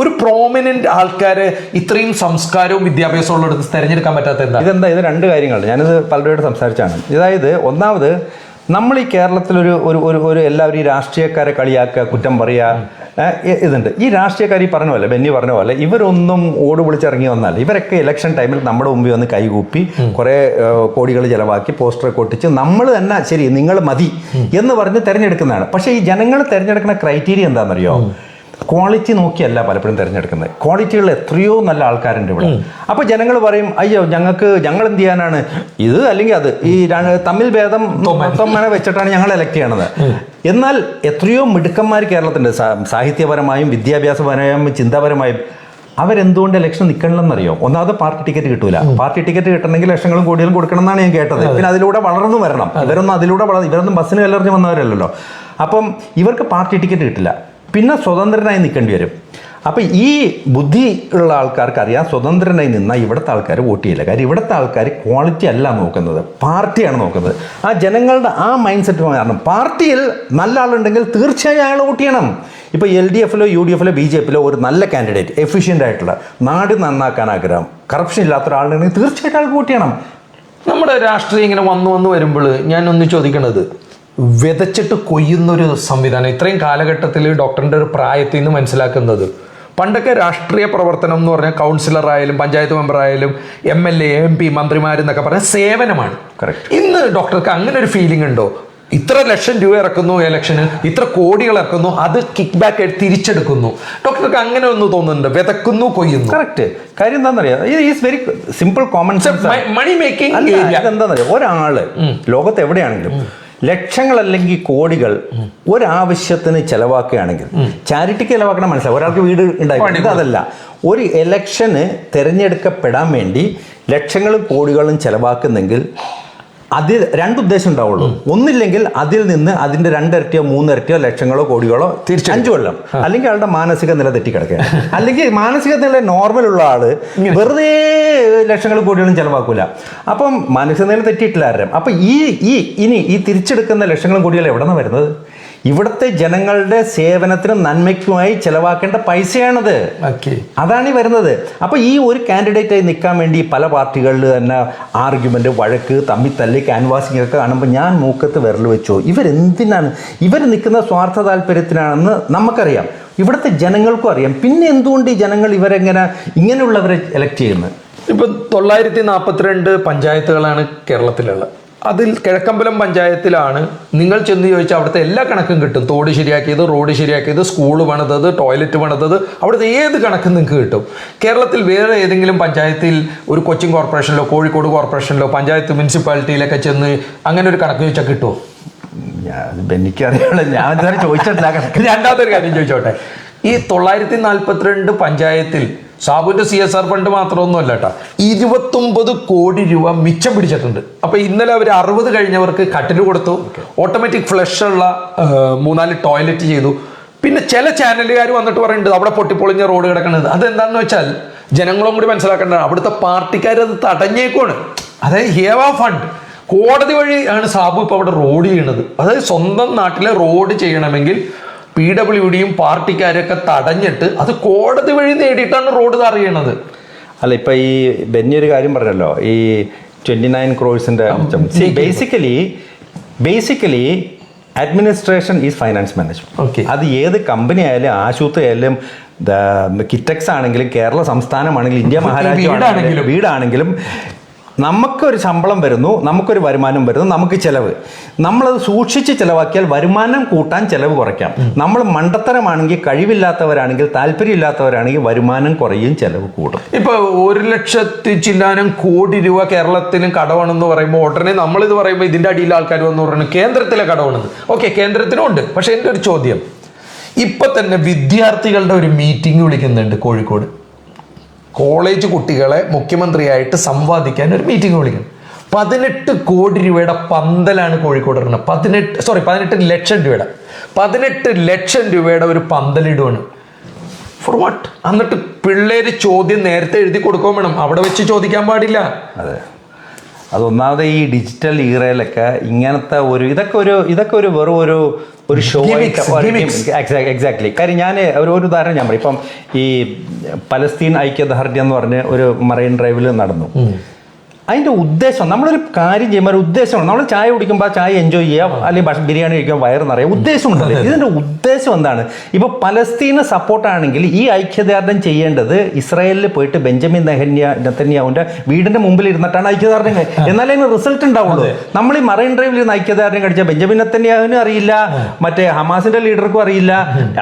ഒരു പ്രോമിനന്റ് ആൾക്കാര് ഇത്രയും സംസ്കാരവും വിദ്യാഭ്യാസവും ഉള്ളിടത്ത് തെരഞ്ഞെടുക്കാൻ പറ്റാത്ത എന്താ? ഇതെന്താ? ഇത് രണ്ട് കാര്യങ്ങളുണ്ട്. ഞാനിത് പലരോട് സംസാരിച്ചാണ്. അതായത് ഒന്നാമത് നമ്മൾ ഈ കേരളത്തിലൊരു ഒരു ഒരു ഒരു എല്ലാവരും ഈ രാഷ്ട്രീയക്കാരെ കളിയാക്കുക കുറ്റം പറയുക ഇതുണ്ട്. ഈ രാഷ്ട്രീയക്കാർ ഈ പറഞ്ഞ പോലെ ബെന്നി പറഞ്ഞ പോലെ ഇവരൊന്നും ഓട് വിളിച്ചിറങ്ങി വന്നാൽ ഇവരൊക്കെ ഇലക്ഷൻ ടൈമിൽ നമ്മുടെ മുമ്പിൽ വന്ന് കൈകൂപ്പി കുറേ കോടികൾ ചിലവാക്കി പോസ്റ്റർ കൊട്ടിച്ച് നമ്മൾ തന്നെ ശരി നിങ്ങൾ മതി എന്ന് പറഞ്ഞ് തിരഞ്ഞെടുക്കുന്നതാണ്. പക്ഷേ ഈ ജനങ്ങൾ തിരഞ്ഞെടുക്കുന്ന ക്രൈറ്റീരിയ എന്താണെന്നറിയോ? ക്വാളിറ്റി നോക്കിയല്ല പലപ്പോഴും തിരഞ്ഞെടുക്കുന്നത്. ക്വാളിറ്റികൾ എത്രയോ നല്ല ആൾക്കാരുണ്ട് ഇവിടെ. അപ്പൊ ജനങ്ങൾ പറയും അയ്യോ ഞങ്ങൾക്ക് ഞങ്ങൾ എന്ത് ചെയ്യാനാണ്? ഇത് അല്ലെങ്കിൽ അത്. ഈ തമ്മിൽ ഭേദം തൊമ്മനെ വെച്ചിട്ടാണ് ഞങ്ങൾ എലക്ട് ചെയ്യണത്. എന്നാൽ എത്രയോ മിടുക്കന്മാർ കേരളത്തിന്റെ സാഹിത്യപരമായും വിദ്യാഭ്യാസപരമായും ചിന്താപരമായും. അവരെന്തുകൊണ്ട് ഇലക്ഷൻ നിൽക്കണമെന്നറിയോ ഒന്നാമത് പാർട്ടി ടിക്കറ്റ് കിട്ടൂല. പാർട്ടി ടിക്കറ്റ് കിട്ടണമെങ്കിൽ ലക്ഷങ്ങളും കോടികളും കൊടുക്കണം എന്നാണ് ഞാൻ കേട്ടത്. പിന്നെ അതിലൂടെ വളർന്നു വരണം. ഇവരൊന്നും അതിലൂടെ വളർന്നു ഇവരൊന്നും ബസ്സിന് കല്ലെറിഞ്ഞ് വന്നവരല്ലല്ലോ. അപ്പം ഇവർക്ക് പാർട്ടി ടിക്കറ്റ് കിട്ടില്ല. പിന്നെ സ്വതന്ത്രനായി നിൽക്കേണ്ടി വരും. അപ്പം ഈ ബുദ്ധി ഉള്ള ആൾക്കാർക്ക് അറിയാം സ്വതന്ത്രനായി നിന്നാൽ ഇവിടുത്തെ ആൾക്കാർ വോട്ട് ചെയ്യില്ല. കാര്യം ഇവിടുത്തെ ആൾക്കാർ ക്വാളിറ്റി അല്ല നോക്കുന്നത്. പാർട്ടിയാണ് നോക്കുന്നത്. ആ ജനങ്ങളുടെ ആ മൈൻഡ് സെറ്റ് കാരണം പാർട്ടിയിൽ നല്ല ആളുണ്ടെങ്കിൽ തീർച്ചയായും അയാൾ വോട്ട് ചെയ്യണം. ഇപ്പോൾ എൽ ഡി എഫിലോ യു ഡി എഫിലോ ബി ജെ പിയിലോ ഒരു നല്ല കാൻഡിഡേറ്റ് എഫിഷ്യന്റ് ആയിട്ടുള്ള നാട് നന്നാക്കാൻ ആഗ്രഹം കറപ്ഷൻ ഇല്ലാത്ത ഒരാളുണ്ടെങ്കിൽ തീർച്ചയായിട്ടും അയാൾക്ക് വോട്ട് ചെയ്യണം. നമ്മുടെ രാഷ്ട്രീയം ഇങ്ങനെ വന്നു വന്നു വരുമ്പോൾ ഞാൻ ഒന്ന് ചോദിക്കണത് വിതച്ചിട്ട് കൊയ്യുന്നൊരു സംവിധാനം. ഇത്രയും കാലഘട്ടത്തിൽ ഡോക്ടറിന്റെ ഒരു പ്രായത്തിൽ നിന്ന് മനസ്സിലാക്കുന്നത് പണ്ടൊക്കെ രാഷ്ട്രീയ പ്രവർത്തനം എന്ന് പറഞ്ഞാൽ കൗൺസിലർ ആയാലും പഞ്ചായത്ത് മെമ്പർ ആയാലും M L A M P മന്ത്രിമാരെന്നൊക്കെ പറഞ്ഞാൽ സേവനമാണ്. ഇന്ന് ഡോക്ടർക്ക് അങ്ങനെ ഒരു ഫീലിംഗ് ഉണ്ടോ? ഇത്ര ലക്ഷം രൂപ ഇറക്കുന്നു ഇലക്ഷന് ഇത്ര കോടികൾ ഇറക്കുന്നു അത് കിക്ക് ബാക്ക് തിരിച്ചെടുക്കുന്നു. ഡോക്ടർക്ക് അങ്ങനെ ഒന്ന് തോന്നുന്നുണ്ട്? വിതക്കുന്നു കൊയ്യുന്നു. കറക്റ്റ് കാര്യം എന്താണെന്നറിയാം? ഇത് is very simple common sense money making എന്താണെന്നറിയാം ഒരാൾ ലോകത്ത് എവിടെയാണെങ്കിലും ലക്ഷങ്ങൾ അല്ലെങ്കിൽ കോടികൾ ഒരാവശ്യത്തിന് ചെലവാക്കുകയാണെങ്കിൽ ചാരിറ്റിക്ക് ചെലവാക്കണം മനസ്സിലാവും ഒരാൾക്ക് വീട് ഉണ്ടാക്കി അതല്ല. ഒരു എലക്ഷന് തിരഞ്ഞെടുക്കപ്പെടാൻ വേണ്ടി ലക്ഷങ്ങളും കോടികളും ചെലവാക്കുന്നെങ്കിൽ അതിൽ രണ്ട് ഉദ്ദേശം ഉണ്ടാവുള്ളൂ. ഒന്നില്ലെങ്കിൽ അതിൽ നിന്ന് അതിന്റെ രണ്ടിരട്ടിയോ മൂന്നിരട്ടിയോ ലക്ഷങ്ങളോ കോടികളോ തിരിച്ച് അഞ്ചു കൊല്ലം. അല്ലെങ്കിൽ അയാളുടെ മാനസിക നില തെറ്റിക്കിടക്കുക *laughs* അല്ലെങ്കിൽ മാനസിക നില നോർമൽ ഉള്ള ആൾ വെറുതെ ലക്ഷങ്ങളും കോടികളും ചെലവാക്കൂല. അപ്പം മാനസിക നില തെറ്റിയിട്ടില്ല ആരും അപ്പൊ ഈ ഈ ഇനി ഈ തിരിച്ചെടുക്കുന്ന ലക്ഷങ്ങളും കോടികളും എവിടെ നിന്ന് വരുന്നത്? ഇവിടുത്തെ ജനങ്ങളുടെ സേവനത്തിനും നന്മയ്ക്കുമായി ചെലവാക്കേണ്ട പൈസയാണത്. അതാണ് ഈ വരുന്നത്. അപ്പോൾ ഈ ഒരു കാൻഡിഡേറ്റ് ആയി നിൽക്കാൻ വേണ്ടി പല പാർട്ടികളിൽ തന്നെ ആർഗ്യുമെന്റ് വഴക്ക് തമ്മിത്തല്ല് ക്യാൻവാസിംഗ് ഒക്കെ കാണുമ്പോൾ ഞാൻ മൂക്കത്ത് വിരൽ വെച്ചു. ഇവരെന്തിനാണ്? ഇവർ നിൽക്കുന്ന സ്വാർത്ഥ താല്പര്യത്തിനാണെന്ന് നമുക്കറിയാം. ഇവിടുത്തെ ജനങ്ങൾക്കും അറിയാം. പിന്നെ എന്തുകൊണ്ട് ഈ ജനങ്ങൾ ഇവരെങ്ങനെ ഇങ്ങനെയുള്ളവരെ എലക്ട് ചെയ്യുന്നത്? ഇപ്പം തൊള്ളായിരത്തി നാൽപ്പത്തിരണ്ട് പഞ്ചായത്തുകളാണ് കേരളത്തിലുള്ളത്. അതിൽ കിഴക്കമ്പലം പഞ്ചായത്തിലാണ്. നിങ്ങൾ ചെന്ന് ചോദിച്ചാൽ അവിടുത്തെ എല്ലാ കണക്കും കിട്ടും. തോട് ശരിയാക്കിയത് റോഡ് ശരിയാക്കിയത് സ്കൂൾ പണിതത് ടോയ്ലറ്റ് പണിതത് അവിടുത്തെ ഏത് കണക്കും നിങ്ങൾക്ക് കിട്ടും. കേരളത്തിൽ വേറെ ഏതെങ്കിലും പഞ്ചായത്തിൽ ഒരു കൊച്ചിൻ കോർപ്പറേഷനിലോ കോഴിക്കോട് കോർപ്പറേഷനിലോ പഞ്ചായത്ത് മുനിസിപ്പാലിറ്റിയിലൊക്കെ ചെന്ന് അങ്ങനെ ഒരു കണക്ക് ചോദിച്ചാൽ കിട്ടുമോ ഞാൻ എനിക്കറിയാമല്ലോ ഞാൻ ചോദിച്ചിട്ടില്ല. രണ്ടാമത്തെ ഒരു കാര്യം ചോദിച്ചോട്ടെ. ഈ തൊള്ളായിരത്തി നാൽപ്പത്തിരണ്ട് പഞ്ചായത്തിൽ സാബുവിന്റെ സി എസ് ആർ ഫണ്ട് മാത്രമൊന്നുമല്ല കേട്ടോ ഇരുപത്തൊമ്പത് കോടി രൂപ മിച്ചം പിടിച്ചിട്ടുണ്ട്. അപ്പൊ ഇന്നലെ അവർ അറുപത് കഴിഞ്ഞവർക്ക് കട്ടിൽ കൊടുത്തു. ഓട്ടോമാറ്റിക് ഫ്ലഷ് ഉള്ള മൂന്നാൽ ടോയ്ലറ്റ് ചെയ്തു. പിന്നെ ചില ചാനലുകാർ വന്നിട്ട് പറയുന്നുണ്ട് അവിടെ പൊട്ടിപ്പൊളിഞ്ഞ റോഡ് കിടക്കുന്നത്. അതെന്താണെന്ന് വെച്ചാൽ ജനങ്ങളും കൂടി മനസ്സിലാക്കേണ്ടതാണ്. അവിടുത്തെ പാർട്ടിക്കാർ അത് തടഞ്ഞേക്കുവാണ്. അതായത് ഹേവ ഫണ്ട് കോടതി വഴി ആണ് സാബു ഇപ്പോൾ അവിടെ റോഡ് ചെയ്യണത്. അതായത് സ്വന്തം നാട്ടിലെ റോഡ് ചെയ്യണമെങ്കിൽ പി ഡബ്ല്യു ഡിയും പാർട്ടിക്കാരൊക്കെ തടഞ്ഞിട്ട് അത് കോടതി വഴി നേടിയിട്ടാണ് റോഡ് അറിയണത്. അല്ല ഇപ്പൊ ഈ ബെന്നി ഒരു കാര്യം പറഞ്ഞല്ലോ. ഈ twenty nine ക്രോഴ്സിന്റെ basically basically administration is finance management okay അത് ഏത് കമ്പനി ആയാലും ആശുപത്രി ആയാലും കിറ്റക്സ് ആണെങ്കിലും കേരള സംസ്ഥാനമാണെങ്കിലും ഇന്ത്യ മഹാരാജ്യം *laughs* വീടാണെങ്കിലും. നമുക്കൊരു ശമ്പളം വരുന്നു നമുക്കൊരു വരുമാനം വരുന്നു നമുക്ക് ചിലവ്. നമ്മളത് സൂക്ഷിച്ച് ചിലവാക്കിയാൽ വരുമാനം കൂട്ടാൻ ചിലവ് കുറയ്ക്കാം. നമ്മൾ മണ്ടത്തരമാണെങ്കിൽ കഴിവില്ലാത്തവരാണെങ്കിൽ താല്പര്യമില്ലാത്തവരാണെങ്കിൽ വരുമാനം കുറയും ചിലവ് കൂടും. ഇപ്പൊ ഒരു ലക്ഷത്തി ചില്ലാനം കോടി രൂപ കേരളത്തിന് കടമാണെന്ന് പറയുമ്പോൾ ഉടനെ നമ്മളിത് പറയുമ്പോൾ ഇതിന്റെ അടിയിൽ ആൾക്കാർ വന്ന് പറയുന്നത് കേന്ദ്രത്തിലെ കടമാണെന്ന്. ഓക്കെ കേന്ദ്രത്തിനും ഉണ്ട് പക്ഷേ എന്റെ ഒരു ചോദ്യം ഇപ്പൊ തന്നെ വിദ്യാർത്ഥികളുടെ ഒരു മീറ്റിംഗ് വിളിക്കുന്നുണ്ട് കോഴിക്കോട്. കോളേജ് കുട്ടികളെ മുഖ്യമന്ത്രിയായിട്ട് സംവാദിക്കാൻ ഒരു മീറ്റിംഗ് വിളിക്കുന്നു. പതിനെട്ട് കോടി രൂപയുടെ പന്തലാണ് കോഴിക്കോട് ഇടുന്നത്. പതിനെട്ട് സോറി പതിനെട്ട് ലക്ഷം രൂപയുടെ. പതിനെട്ട് ലക്ഷം രൂപയുടെ ഒരു പന്തലിടുവാണ് ഫോർ വാട്ട് എന്നിട്ട് പിള്ളേര് ചോദ്യം നേരത്തെ എഴുതി കൊടുക്കുകയും വേണം. അവിടെ വെച്ച് ചോദിക്കാൻ പാടില്ല. അതെ. അതൊന്നാമത് ഈ ഡിജിറ്റൽ ഈറയിലൊക്കെ ഇങ്ങനത്തെ ഒരു ഇതൊക്കെ ഒരു ഇതൊക്കെ ഒരു വെറും ഒരു ഒരു ഷോ എക്സാക്ട്. എക്സാക്ട്ലി കാര്യം ഞാൻ ഒരു ഒരു ഉദാഹരണം ഞാൻ പറയും. ഇപ്പം ഈ പലസ്തീൻ ഐക്യദാർഢ്യം എന്ന് പറഞ്ഞ് ഒരു മറൈൻ ഡ്രൈവിൽ നടന്നു. അതിന്റെ ഉദ്ദേശം നമ്മളൊരു കാര്യം ചെയ്യുമ്പോൾ ഒരു ഉദ്ദേശമാണ് നമ്മൾ ചായ കുടിക്കുമ്പോൾ ചായ എൻജോയ് ചെയ്യാം അല്ലെങ്കിൽ ഭക്ഷണം ബിരിയാണി കഴിക്കാൻ വയറ് നിറയാം ഉദ്ദേശമുണ്ടല്ലോ. ഇതിന്റെ ഉദ്ദേശം എന്താണ്? ഇപ്പോൾ പലസ്തീന് സപ്പോർട്ടാണെങ്കിൽ ഈ ഐക്യദാർഢ്യം ചെയ്യേണ്ടത് ഇസ്രായേലിൽ പോയിട്ട് ബെഞ്ചമിൻ നെഹന്യ നെത്തന്യാവിന്റെ വീടിന്റെ മുമ്പിൽ ഇരുന്നിട്ടാണ് ഐക്യദാർഢ്യം എന്നാലേ അതിന് റിസൾട്ട് ഉണ്ടാവുള്ളൂ. നമ്മൾ ഈ മറൈൻ ഡ്രൈവിൽ ഇരുന്ന് ഐക്യദാർഢ്യം കഴിച്ച ബെഞ്ചമിൻ നെത്തന്യാവിനും അറിയില്ല മറ്റേ ഹമാസിന്റെ ലീഡർക്കും അറിയില്ല.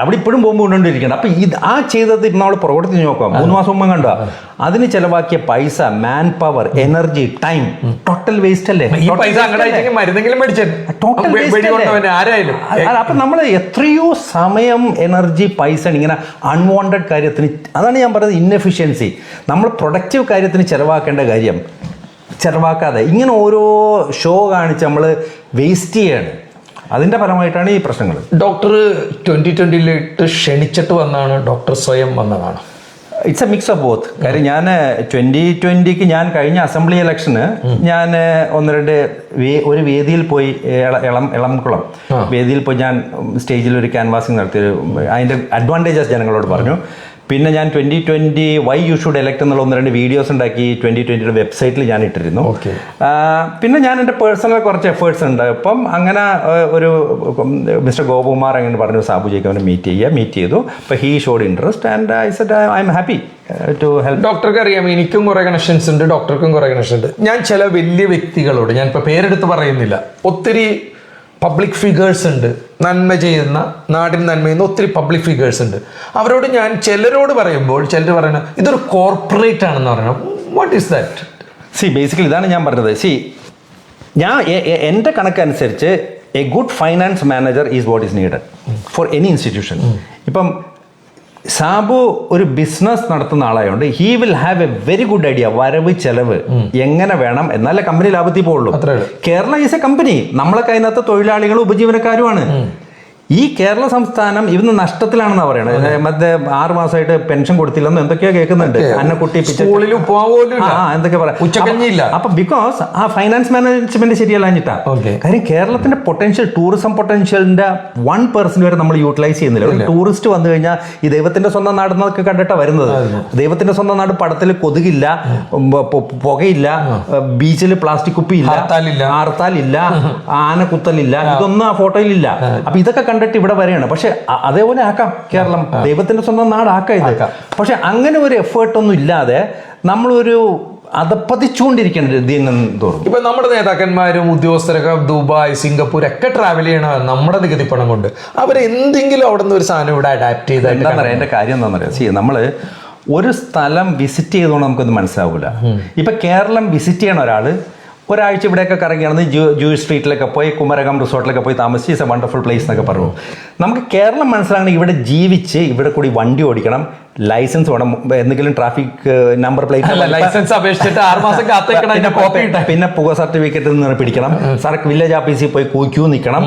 അവിടെ ഇപ്പോഴും ബോംബ് കൊണ്ടുകൊണ്ടിരിക്കണം അപ്പോൾ ഇത് ആ ചെയ്തത് നമ്മൾ പ്രവർത്തിച്ച് നോക്കാം. മൂന്ന് മാസം മുമ്പ് കണ്ടോ? അതിന് ചിലവാക്കിയ പൈസ manpower energy time total waste അല്ലേ? അപ്പൊ നമ്മൾ എത്രയോ സമയം എനർജി പൈസ ഇങ്ങനെ അൺവാണ്ടഡ് കാര്യത്തിന് അതാണ് ഞാൻ പറയുന്നത് ഇൻഎഫിഷ്യൻസി നമ്മൾ പ്രൊഡക്റ്റീവ് കാര്യത്തിന് ചെലവാക്കേണ്ട കാര്യം. ചെലവാക്കാതെ. ഇങ്ങനെ ഓരോ ഷോ കാണിച്ച് നമ്മൾ വേസ്റ്റ് ചെയ്യാണ്. അതിന്റെ ഫലമായിട്ടാണ് ഈ പ്രശ്നങ്ങൾ ഡോക്ടർ ട്വന്റി ട്വന്റിയിലിട്ട് ക്ഷണിച്ചിട്ട് വന്നാണ് ഡോക്ടർ സ്വയം വന്നതാണ്. It's a mix of both കാര്യം ഞാൻ ട്വന്റി ട്വന്റിക്ക് ഞാൻ കഴിഞ്ഞ അസംബ്ലി ഇലക്ഷന് ഞാൻ ഒന്ന് രണ്ട് വേ- ഒരു വേദിയിൽ പോയി ഇളം ഇളംകുളം വേദിയിൽ പോയി ഞാൻ സ്റ്റേജിൽ ഒരു ക്യാൻവാസിങ് നടത്തി അതിന്റെ അഡ്വാന്റേജസ് ജനങ്ങളോട് പറഞ്ഞു. പിന്നെ ഞാൻ twenty twenty why you should elect എന്നുള്ള ഒന്ന് രണ്ട് വീഡിയോസ് ഉണ്ടാക്കി ട്വന്റി ട്വന്റിയുടെ വെബ്സൈറ്റിൽ ഞാൻ ഇട്ടിരുന്നു. പിന്നെ ഞാൻ എന്റെ പേഴ്സണൽ കുറച്ച് എഫേർട്സ് ഉണ്ട്. ഇപ്പം അങ്ങനെ ഒരു മിസ്റ്റർ ഗോപകുമാർ അങ്ങനെ പറഞ്ഞു സാബു ജേക്കബിനെ മീറ്റ് ചെയ്യുക മീറ്റ് ചെയ്തു. അപ്പോൾ he showed interest and I said I'm happy to help ഡോക്ടർക്ക് അറിയാം എനിക്കും കുറേ കണക്ഷൻസ് ഉണ്ട് ഡോക്ടർക്കും കുറേ കണക്ഷൻ ഉണ്ട്. ഞാൻ ചില വലിയ വ്യക്തികളോട് ഞാൻ ഇപ്പൊ പേരെടുത്ത് പറയുന്നില്ല ഒത്തിരി പബ്ലിക് ഫിഗേഴ്സ് ഉണ്ട്. നന്മ ചെയ്യുന്ന നാടിന് നന്മ ചെയ്യുന്ന ഒത്തിരി പബ്ലിക് ഫിഗേഴ്സ് ഉണ്ട്. അവരോട് ഞാൻ ചിലരോട് പറയുമ്പോൾ ചിലർ പറയുന്നത് ഇതൊരു കോർപ്പറേറ്റ് ആണെന്ന് പറയണം. What is that see basically ഇതാണ് ഞാൻ പറഞ്ഞത്. സി ഞാൻ എന്റെ കണക്കനുസരിച്ച് a good finance manager is what is needed for any institution ഇപ്പം സാബു ഒരു ബിസിനസ് നടത്തുന്ന ആളായതുകൊണ്ട് he will have a very good idea വരവ് ചെലവ് എങ്ങനെ വേണം എന്നാലേ കമ്പനി ലാഭത്തിൽ പോകുള്ളൂ. കേരള ഈസ് എ കമ്പനി നമ്മളൊക്കെ അതിനകത്ത് തൊഴിലാളികളും ഉപജീവനക്കാരുമാണ്. ഈ കേരള സംസ്ഥാനം ഇന്ന് നഷ്ടത്തിലാണെന്നാ പറയണത്. മറ്റേ ആറു മാസമായിട്ട് പെൻഷൻ കൊടുത്തില്ലെന്ന് എന്തൊക്കെയോ കേൾക്കുന്നുണ്ട്. അന്നക്കുട്ടി സ്കൂളിൽ പോലും ആ, എന്തൊക്കെ പറയാം. അപ്പൊ ബിക്കോസ് ആ ഫൈനാൻസ് മാനേജ്മെന്റ് ശരിയല്ലാഞ്ഞിട്ടാ. കാര്യം കേരളത്തിന്റെ പൊട്ടൻഷ്യൽ ടൂറിസം പൊട്ടൻഷ്യലിന്റെ വൺ പെർസെന്റ് വരെ നമ്മൾ യൂട്ടിലൈസ് ചെയ്യുന്നില്ല. ഒരു ടൂറിസ്റ്റ് വന്നു കഴിഞ്ഞാൽ ഈ ദൈവത്തിന്റെ സ്വന്തം നാട് എന്നൊക്കെ കണ്ടിട്ടാ വരുന്നത്. ദൈവത്തിന്റെ സ്വന്തം നാട് പടത്തിൽ കൊതുകില്ല പുകയില്ല ബീച്ചിൽ പ്ലാസ്റ്റിക് കുപ്പി ഇല്ല ആർത്താലില്ല ആന കുത്തലില്ല ഇതൊന്നും ആ ഫോട്ടോയിലില്ല അപ്പൊ ഇതൊക്കെ കണ്ടിട്ട് ഇവിടെ വരെയാണ്. പക്ഷെ അതേപോലെ ആക്കാം. കേരളം ദൈവത്തിന്റെ സ്വന്തം നാടാക്കാം ഇത്. പക്ഷെ അങ്ങനെ ഒരു എഫേർട്ട് ഒന്നും ഇല്ലാതെ നമ്മളൊരു അതപ്പതിച്ചുകൊണ്ടിരിക്കേണ്ടത് ദിനം തോറും ഇപ്പൊ നമ്മുടെ നേതാക്കന്മാരും ഉദ്യോഗസ്ഥരൊക്കെ ദുബായ് സിംഗപ്പൂർ ഒക്കെ ട്രാവൽ ചെയ്യണ നമ്മുടെ നികുതി പണം കൊണ്ട് അവർ എന്തെങ്കിലും അവിടെ നിന്ന് ഒരു സാധനം ഇവിടെ അഡാപ്റ്റ് ചെയ്ത അറിയാം എന്റെ കാര്യം എന്താണെന്ന് പറയാ സി നമ്മൾ ഒരു സ്ഥലം വിസിറ്റ് ചെയ്തുകൊണ്ട് നമുക്കൊന്നും മനസ്സിലാവില്ല ഇപ്പൊ കേരളം വിസിറ്റ് ചെയ്യണ ഒരാൾ ഒരാഴ്ച ഇവിടെയൊക്കെ കറങ്ങി നടന്ന് ജൂ ജൂയിഷ് സ്ട്രീറ്റിലൊക്കെ പോയി കുമരകം റിസോർട്ടിലൊക്കെ പോയി താമസിച്ച് ഇസ് എ വണ്ടർഫുൾ പ്ലേസ് എന്നൊക്കെ പറഞ്ഞു. നമുക്ക് കേരളം മനസ്സിലാകണം ഇവിടെ ജീവിച്ച് ഇവിടെ കൂടി വണ്ടി ഓടിക്കണം ലൈസൻസ് വേണം എന്തെങ്കിലും ട്രാഫിക് നമ്പർ പ്ലേറ്റ് ലൈസൻസ് അപേക്ഷിച്ചിട്ട് ആറ് മാസം കാത്തേക്കണം പിന്നെ പുക സർട്ടിഫിക്കറ്റ് നിന്ന് പിടിക്കണം. സർക്ക് വില്ലേജ് ഓഫീസിൽ പോയി ക്യൂ നിൽക്കണം.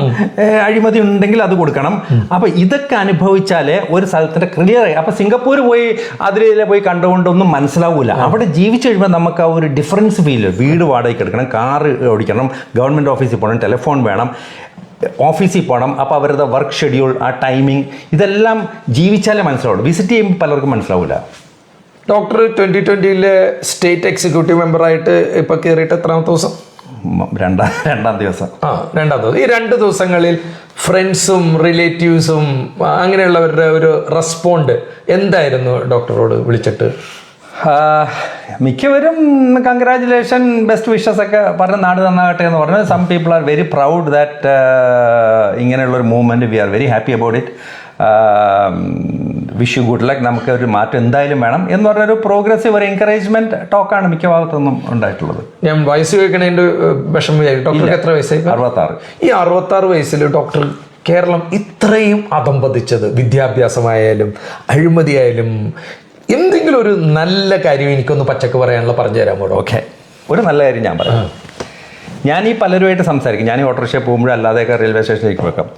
അഴിമതി ഉണ്ടെങ്കിൽ അത് കൊടുക്കണം. അപ്പൊ ഇതൊക്കെ അനുഭവിച്ചാലേ ഒരു സ്ഥലത്തിന്റെ ക്ലിയർ ആയി. അപ്പൊ സിംഗപ്പൂർ പോയി അതിലെ പോയി കണ്ടുകൊണ്ടൊന്നും മനസ്സിലാവൂല. അവിടെ ജീവിച്ചു കഴിയുമ്പോൾ നമുക്ക് ആ ഒരു ഡിഫറൻസ് ഫീൽ വീട് വാടകയ്ക്ക് എടുക്കണം കാറ് ഓടിക്കണം ഗവൺമെന്റ് ഓഫീസിൽ പോകണം ടെലിഫോൺ വേണം. ഓഫീസിൽ പോകണം അപ്പോൾ അവരുടെ വർക്ക് ഷെഡ്യൂൾ ആ ടൈമിംഗ് ഇതെല്ലാം ജീവിച്ചാലേ മനസ്സിലാവുള്ളൂ. വിസിറ്റ് ചെയ്യുമ്പോൾ പലർക്കും മനസ്സിലാവില്ല ഡോക്ടർ ട്വന്റി ട്വന്റിയിലെ സ്റ്റേറ്റ് എക്സിക്യൂട്ടീവ് മെമ്പറായിട്ട് ഇപ്പോൾ കയറിയിട്ട് എത്രാമത്തെ ദിവസം? രണ്ടാം രണ്ടാം ദിവസം. ആ രണ്ടാം ദിവസം. ഈ രണ്ട് ദിവസങ്ങളിൽ ഫ്രണ്ട്സും റിലേറ്റീവ്സും അങ്ങനെയുള്ളവരുടെ ഒരു റെസ്പോണ്ട് എന്തായിരുന്നു ഡോക്ടറോട് വിളിച്ചിട്ട്? മിക്കവരും കൺഗ്രാജുലേഷൻ ബെസ്റ്റ് വിഷസ് ഒക്കെ പറഞ്ഞ് നാട് നന്നാകട്ടെ എന്ന് പറഞ്ഞു some people are very proud that ഇങ്ങനെയുള്ളൊരു movement we are very happy about it wish you good luck നമുക്ക് ഒരു മാറ്റം എന്തായാലും വേണം എന്ന് പറഞ്ഞൊരു പ്രോഗ്രസീവ് ഒരു എൻകറേജ്മെന്റ് ടോക്കാണ് മിക്ക ഭാഗത്തുനിന്നും ഉണ്ടായിട്ടുള്ളത്. ഞാൻ വയസ്സ് ചോദിക്കണതിന്റെ വിഷമമായി ഡോക്ടർക്ക് എത്ര വയസ്സായി? അറുപത്താറ്. ഈ അറുപത്താറ് വയസ്സിൽ ഡോക്ടർ കേരളം ഇത്രയും അതമ്പതിച്ചത് വിദ്യാഭ്യാസമായാലും അഴിമതിയായാലും എന്തെങ്കിലും ഒരു നല്ല കാര്യം എനിക്കൊന്ന് പച്ചക്ക് പറയാനുള്ള പറഞ്ഞു തരാൻ പോകും ഓക്കെ. ഒരു നല്ല കാര്യം ഞാൻ പറയാം. ഞാൻ ഈ പലരുമായിട്ട് സംസാരിക്കും. ഞാൻ ഈ ഓട്ടോറിക്ഷ പോകുമ്പോഴും അല്ലാതെയൊക്കെ റെയിൽവേ സ്റ്റേഷനിലേക്ക് വെക്കാം.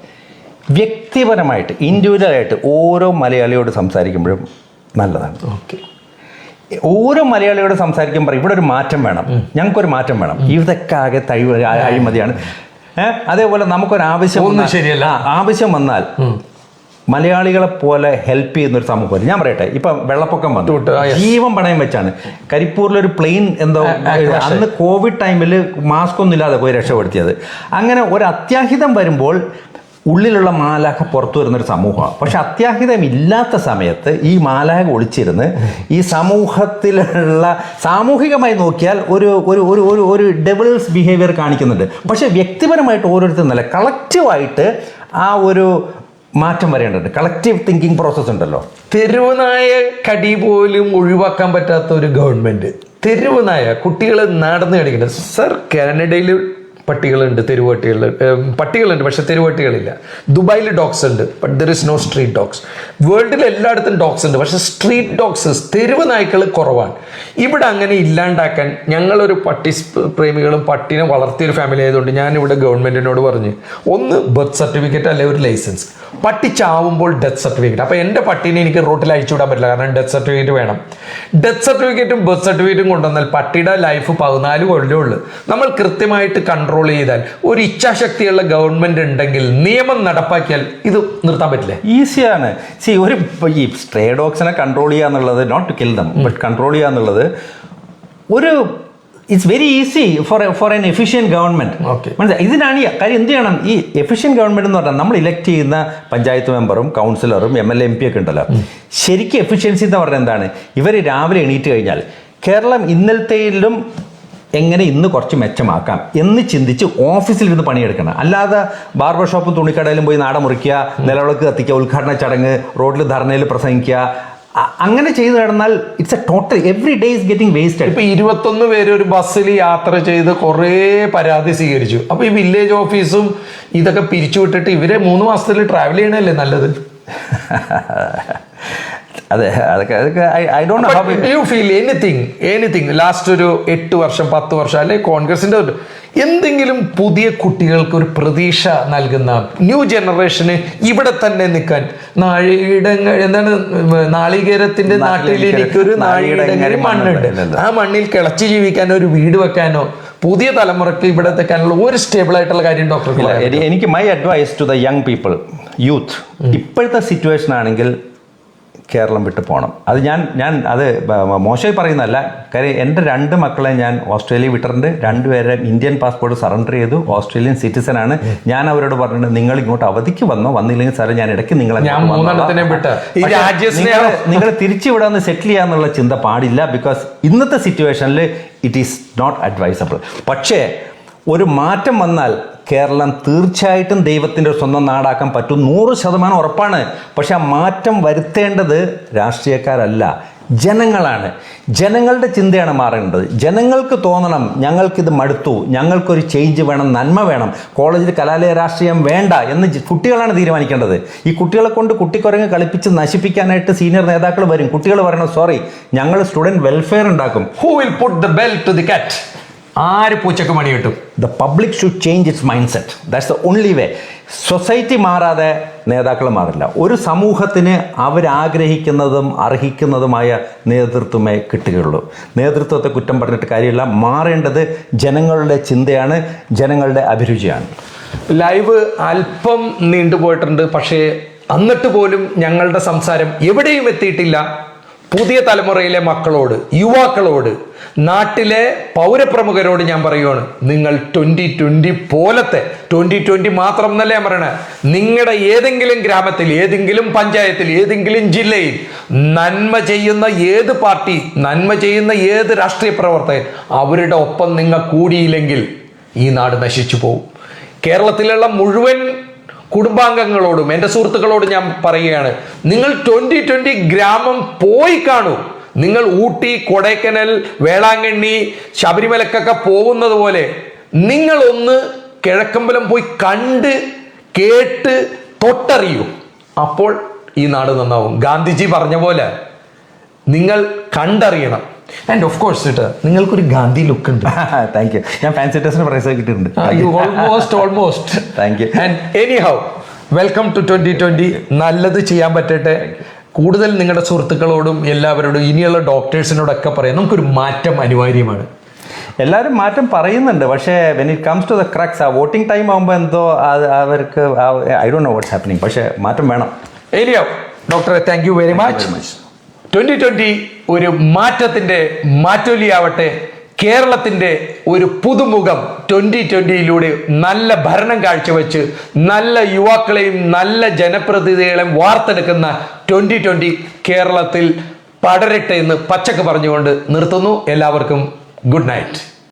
വ്യക്തിപരമായിട്ട് ഇൻഡിവിജ്വലായിട്ട് ഓരോ മലയാളിയോട് സംസാരിക്കുമ്പോഴും നല്ലതാണ്. ഓക്കെ. ഓരോ മലയാളിയോട് സംസാരിക്കുമ്പോൾ ഇവിടെ ഒരു മാറ്റം വേണം. ഞങ്ങൾക്കൊരു മാറ്റം വേണം. ഇതൊക്കെ ആകെ തഴിവ് അഴിമതിയാണ് അതേപോലെ നമുക്കൊരു ആവശ്യം ശരിയല്ല. ആവശ്യം വന്നാൽ മലയാളികളെ പോലെ ഹെൽപ്പ് ചെയ്യുന്ന ഒരു സമൂഹം ഞാൻ പറയട്ടെ ഇപ്പൊ വെള്ളപ്പൊക്കം വന്നു. ജീവൻ പണയം വെച്ചാണ്. കരിപ്പൂരിലൊരു പ്ലെയിൻ എന്തോ അന്ന് കോവിഡ് ടൈമിൽ മാസ്ക് ഒന്നും ഇല്ലാതെ പോയി രക്ഷപ്പെടുത്തിയത്. അങ്ങനെ ഒരു അത്യാഹിതം വരുമ്പോൾ ഉള്ളിലുള്ള മാലാഖ പുറത്തു വരുന്നൊരു സമൂഹമാണ്. പക്ഷെ അത്യാഹിതം ഇല്ലാത്ത സമയത്ത് ഈ മാലാഖ ഒളിച്ചിരുന്ന് ഈ സമൂഹത്തിലുള്ള സാമൂഹികമായി നോക്കിയാൽ ഒരു ഒരു ഒരു ഒരു ഒരു ഡെവിൾസ് ബിഹേവിയർ കാണിക്കുന്നുണ്ട്. പക്ഷെ വ്യക്തിപരമായിട്ട് ഓരോരുത്തരും നല്ല കളക്റ്റീവായിട്ട് ആ ഒരു മാറ്റം വരേണ്ടത് കളക്റ്റീവ് തിങ്കിങ് പ്രോസസ്സ് ഉണ്ടല്ലോ. തെരുവുനായ കടി പോലും ഒഴിവാക്കാൻ പറ്റാത്ത ഒരു ഗവൺമെന്റ് തെരുവുനായ കുട്ടികൾ നടന്നു കളിക്കുന്നത്. സർ കാനഡയിൽ പട്ടികളുണ്ട് തെരുവട്ടികൾ പട്ടികളുണ്ട് പക്ഷെ തെരുവട്ടികളില്ല ദുബായിൽ ഡോഗ്സ് ഉണ്ട് but there is no street dogs വേൾഡിൽ എല്ലായിടത്തും ഡോഗ്സ് ഉണ്ട് പക്ഷെ സ്ട്രീറ്റ് ഡോഗ്സ് തെരുവ് നായ്ക്കൾ കുറവാണ്. ഇവിടെ അങ്ങനെ ഇല്ലാണ്ടാക്കാൻ ഞങ്ങളൊരു പട്ടി പ്രേമികളും പട്ടിനെ വളർത്തിയൊരു ഫാമിലി ആയതുകൊണ്ട് ഞാനിവിടെ ഗവൺമെന്റിനോട് പറഞ്ഞ് ഒന്ന് ബർത്ത് സർട്ടിഫിക്കറ്റ് അല്ലെ ഒരു ലൈസൻസ് പട്ടി ചാവുമ്പോൾ ഡെത്ത് സർട്ടിഫിക്കറ്റ് അപ്പോൾ എന്റെ പട്ടീനെ എനിക്ക് റോട്ടിൽ അയച്ചു വിടാൻ പറ്റില്ല കാരണം ഡെത്ത് സർട്ടിഫിക്കറ്റ് വേണം. ഡെത്ത് സർട്ടിഫിക്കറ്റും ബർത്ത് സർട്ടിഫിക്കറ്റും കൊണ്ടുവന്നാൽ പട്ടിയുടെ ലൈഫ് പതിനാല് കൊല്ലമേ ഉള്ളൂ. നമ്മൾ കൃത്യമായിട്ട് കൺട്രോൾ ചെയ്താൽ ഒരു ഇച്ഛാശക്തിയുള്ള ഗവൺമെന്റ് ഉണ്ടെങ്കിൽ നിയമം നടപ്പാക്കിയാൽ ഇത് നിർത്താൻ പറ്റില്ല? ഈസിയാണ്. സി ഒരു ഈ സ്ട്രേ ഡോഗ്സിനെ കൺട്രോൾ ചെയ്യുക എന്നുള്ളത് not to kill them but control ചെയ്യുക എന്നുള്ളത് ഒരു it's very easy for for an efficient government. മനസ്സിലായി? ഇതിനാണ് കാര്യം എന്ത് ചെയ്യണം? ഈ എഫിഷ്യൻ ഗവൺമെന്റ് എന്ന് പറഞ്ഞാൽ നമ്മൾ ഇലക്ട് ചെയ്യുന്ന പഞ്ചായത്ത് മെമ്പറും കൗൺസിലറും എം എൽ എം പി ഒക്കെ ഉണ്ടല്ലോ. ശരിക്കും എഫിഷ്യൻസി എന്ന് പറഞ്ഞാൽ എന്താണ്? ഇവർ രാവിലെ എണീറ്റ് കഴിഞ്ഞാൽ കേരളം ഇന്നലത്തെയിലും എങ്ങനെ ഇന്ന് കുറച്ച് മെച്ചമാക്കാം എന്ന് ചിന്തിച്ച് ഓഫീസിലിരുന്ന് പണിയെടുക്കണം. അല്ലാതെ ബാർബർ ഷോപ്പും തുണിക്കടയിലും പോയി നാട മുറിക്കുക നിലവിളക്ക് കത്തിക്കുക ഉദ്ഘാടന ചടങ്ങ് റോഡിൽ ധർണയിൽ പ്രസംഗിക്കുക അങ്ങനെ ചെയ്തു നടന്നാൽ it's a total every day is getting wasted ഇപ്പൊ ഇരുപത്തൊന്ന് പേര് ഒരു ബസ്സിൽ യാത്ര ചെയ്ത് കുറേ പരാതി സ്വീകരിച്ചു. അപ്പൊ ഈ വില്ലേജ് ഓഫീസും ഇതൊക്കെ പിരിച്ചുവിട്ടിട്ട് ഇവരെ മൂന്ന് മാസത്തിൽ ട്രാവൽ ചെയ്യണല്ലേ നല്ലത്? *laughs* അതെ അതൊക്കെ അതൊക്കെ I don't you feel anything anything last ഒരു എട്ട് വർഷം പത്ത് വർഷം അല്ലെ കോൺഗ്രസിന്റെ എന്തെങ്കിലും പുതിയ കുട്ടികൾക്ക് ഒരു പ്രതീക്ഷ നൽകുന്ന ന്യൂ ജനറേഷന് ഇവിടെ തന്നെ നിൽക്കാൻ നാഴിയിടങ്ങൾ എന്താണ് നാളികേരത്തിന്റെ നാട്ടിലേക്ക് ഒരു നാഴിയിടങ്ങളിൽ മണ്ണുണ്ട്. മണ്ണുണ്ട്. ആ മണ്ണിൽ കിളച്ച് ജീവിക്കാനോ ഒരു വീട് വെക്കാനോ പുതിയ തലമുറയ്ക്ക് ഇവിടെ എത്തിക്കാനുള്ള ഒരു സ്റ്റേബിൾ ആയിട്ടുള്ള കാര്യം ഡോക്ടർ എനിക്ക് my advice to the young people youth ഇപ്പോഴത്തെ സിറ്റുവേഷൻ ആണെങ്കിൽ കേരളം വിട്ടു പോകണം അത് ഞാൻ ഞാൻ അത് മോശമായി പറയുന്നതല്ല. കാര്യം എന്റെ രണ്ട് മക്കളെ ഞാൻ ഓസ്ട്രേലിയ വിട്ടിട്ടുണ്ട്. രണ്ടുപേരെ ഇന്ത്യൻ പാസ്പോർട്ട് സറണ്ടർ ചെയ്തു. ഓസ്ട്രേലിയൻ സിറ്റിസൺ ആണ്. ഞാൻ അവരോട് പറഞ്ഞിട്ട് നിങ്ങൾ ഇങ്ങോട്ട് അവധിക്ക് വന്നോ? വന്നില്ലെങ്കിൽ സാറേ ഞാൻ ഇടയ്ക്ക് നിങ്ങളെ നിങ്ങൾ തിരിച്ചു ഇവിടെ നിന്ന് സെറ്റിൽ ചെയ്യാന്നുള്ള ചിന്ത പാടില്ല ബിക്കോസ് ഇന്നത്തെ സിറ്റുവേഷനിൽ ഇറ്റ് ഈസ് നോട്ട് അഡ്വൈസബിൾ പക്ഷേ ഒരു മാറ്റം വന്നാൽ കേരളം തീർച്ചയായിട്ടും ദൈവത്തിന്റെ സ്വന്തം നാടാക്കാൻ പറ്റും. നൂറ് ശതമാനം ഉറപ്പാണ്. പക്ഷെ ആ മാറ്റം വരുത്തേണ്ടത് രാഷ്ട്രീയക്കാരല്ല ജനങ്ങളാണ്. ജനങ്ങളുടെ ചിന്തയാണ് മാറേണ്ടത്. ജനങ്ങൾക്ക് തോന്നണം ഞങ്ങൾക്കിത് മടുത്തു ഞങ്ങൾക്കൊരു ചേഞ്ച് വേണം നന്മ വേണം. കോളേജിൽ കലാലയ രാഷ്ട്രീയം വേണ്ട എന്ന് കുട്ടികളാണ് തീരുമാനിക്കേണ്ടത്. ഈ കുട്ടികളെ കൊണ്ട് കുട്ടിക്കുരങ്ങ് കളിപ്പിച്ച് നശിപ്പിക്കാനായിട്ട് സീനിയർ നേതാക്കൾ വരും. കുട്ടികൾ പറയണം സോറി ഞങ്ങൾ സ്റ്റുഡന്റ് വെൽഫെയർ ഉണ്ടാക്കും. Who will put the bell to the cat ആര് പൂച്ചക്ക് മണി കിട്ടും? The public should change its mindset that's the only way society മാറാതെ നേതാക്കൾ മാറില്ല. ഒരു സമൂഹത്തിന് അവരാഗ്രഹിക്കുന്നതും അർഹിക്കുന്നതുമായ നേതൃത്വമേ കിട്ടുകയുള്ളൂ. നേതൃത്വത്തെ കുറ്റം പറഞ്ഞിട്ട് കാര്യമില്ല. മാറേണ്ടത് ജനങ്ങളുടെ ചിന്തയാണ് ജനങ്ങളുടെ അഭിരുചിയാണ്. ലൈവ് അല്പം നീണ്ടുപോയിട്ടുണ്ട് പക്ഷേ എന്നിട്ട് പോലും ഞങ്ങളുടെ സംസാരം എവിടെയും എത്തിയിട്ടില്ല. പുതിയ തലമുറയിലെ മക്കളോട് യുവാക്കളോട് നാട്ടിലെ പൗരപ്രമുഖരോട് ഞാൻ പറയുകയാണ് നിങ്ങൾ ട്വന്റി ട്വന്റി പോലത്തെ ട്വന്റി ട്വന്റി മാത്രം എന്നല്ല ഞാൻ പറയണേ നിങ്ങളുടെ ഏതെങ്കിലും ഗ്രാമത്തിൽ ഏതെങ്കിലും പഞ്ചായത്തിൽ ഏതെങ്കിലും ജില്ലയിൽ നന്മ ചെയ്യുന്ന ഏത് പാർട്ടി നന്മ ചെയ്യുന്ന ഏത് രാഷ്ട്രീയ പ്രവർത്തകൻ അവരുടെ ഒപ്പം നിങ്ങൾ കൂടിയില്ലെങ്കിൽ ഈ നാട് നശിച്ചു പോകും കേരളത്തിലുള്ള മുഴുവൻ കുടുംബാംഗങ്ങളോടും എന്റെ സുഹൃത്തുക്കളോടും ഞാൻ പറയുകയാണ് നിങ്ങൾ ട്വന്റി ട്വന്റി ഗ്രാമം പോയി കാണൂ നിങ്ങൾ ഊട്ടി കൊടൈക്കനൽ വേളാങ്കണ്ണി ശബരിമലക്കൊക്കെ പോകുന്നത് പോലെ നിങ്ങളൊന്ന് കിഴക്കമ്പലം പോയി കണ്ട് കേട്ട് തൊട്ടറിയൂ. അപ്പോൾ ഈ നാട് നന്നാവും. ഗാന്ധിജി പറഞ്ഞ പോലെ നിങ്ങൾ കണ്ടറിയണം. ആൻഡ് ഓഫ് കോഴ്സ് കേട്ടോ നിങ്ങൾക്കൊരു ഗാന്ധി ലുക്ക് ഉണ്ട്. *laughs* താങ്ക് യു ഞാൻ ഫാൻസി ടെസ്റ്റിന് പ്രൈസ് കിട്ടിയിട്ടുണ്ട്. Almost almost thank you and anyhow welcome to twenty twenty നല്ലത് ചെയ്യാൻ പറ്റട്ടെ. കൂടുതൽ നിങ്ങളുടെ സുഹൃത്തുക്കളോടും എല്ലാവരോടും ഇനിയുള്ള ഡോക്ടേഴ്സിനോടൊക്കെ പറയാം. നമുക്കൊരു മാറ്റം അനിവാര്യമാണ്. എല്ലാവരും മാറ്റം പറയുന്നുണ്ട്. പക്ഷേ when it comes to the crux ആ വോട്ടിംഗ് ടൈം ആകുമ്പോൾ എന്തോ അത് അവർക്ക് I Dr know what's happening പക്ഷേ മാറ്റം വേണം. ഏരിയ ഡോക്ടറെ thank you very much twenty twenty ഒരു മാറ്റത്തിന്റെ മാറ്റൊലിയാവട്ടെ. കേരളത്തിന്റെ ഒരു പുതുമുഖം ട്വന്റി ട്വന്റിയിലൂടെ നല്ല ഭരണം കാഴ്ചവെച്ച് നല്ല യുവാക്കളെയും നല്ല ജനപ്രതിനിധികളെയും വാർത്തെടുക്കുന്ന ട്വന്റി ട്വന്റി കേരളത്തിൽ പടരട്ടെ എന്ന് പച്ചക്ക് പറഞ്ഞുകൊണ്ട് നിർത്തുന്നു. എല്ലാവർക്കും ഗുഡ് നൈറ്റ്.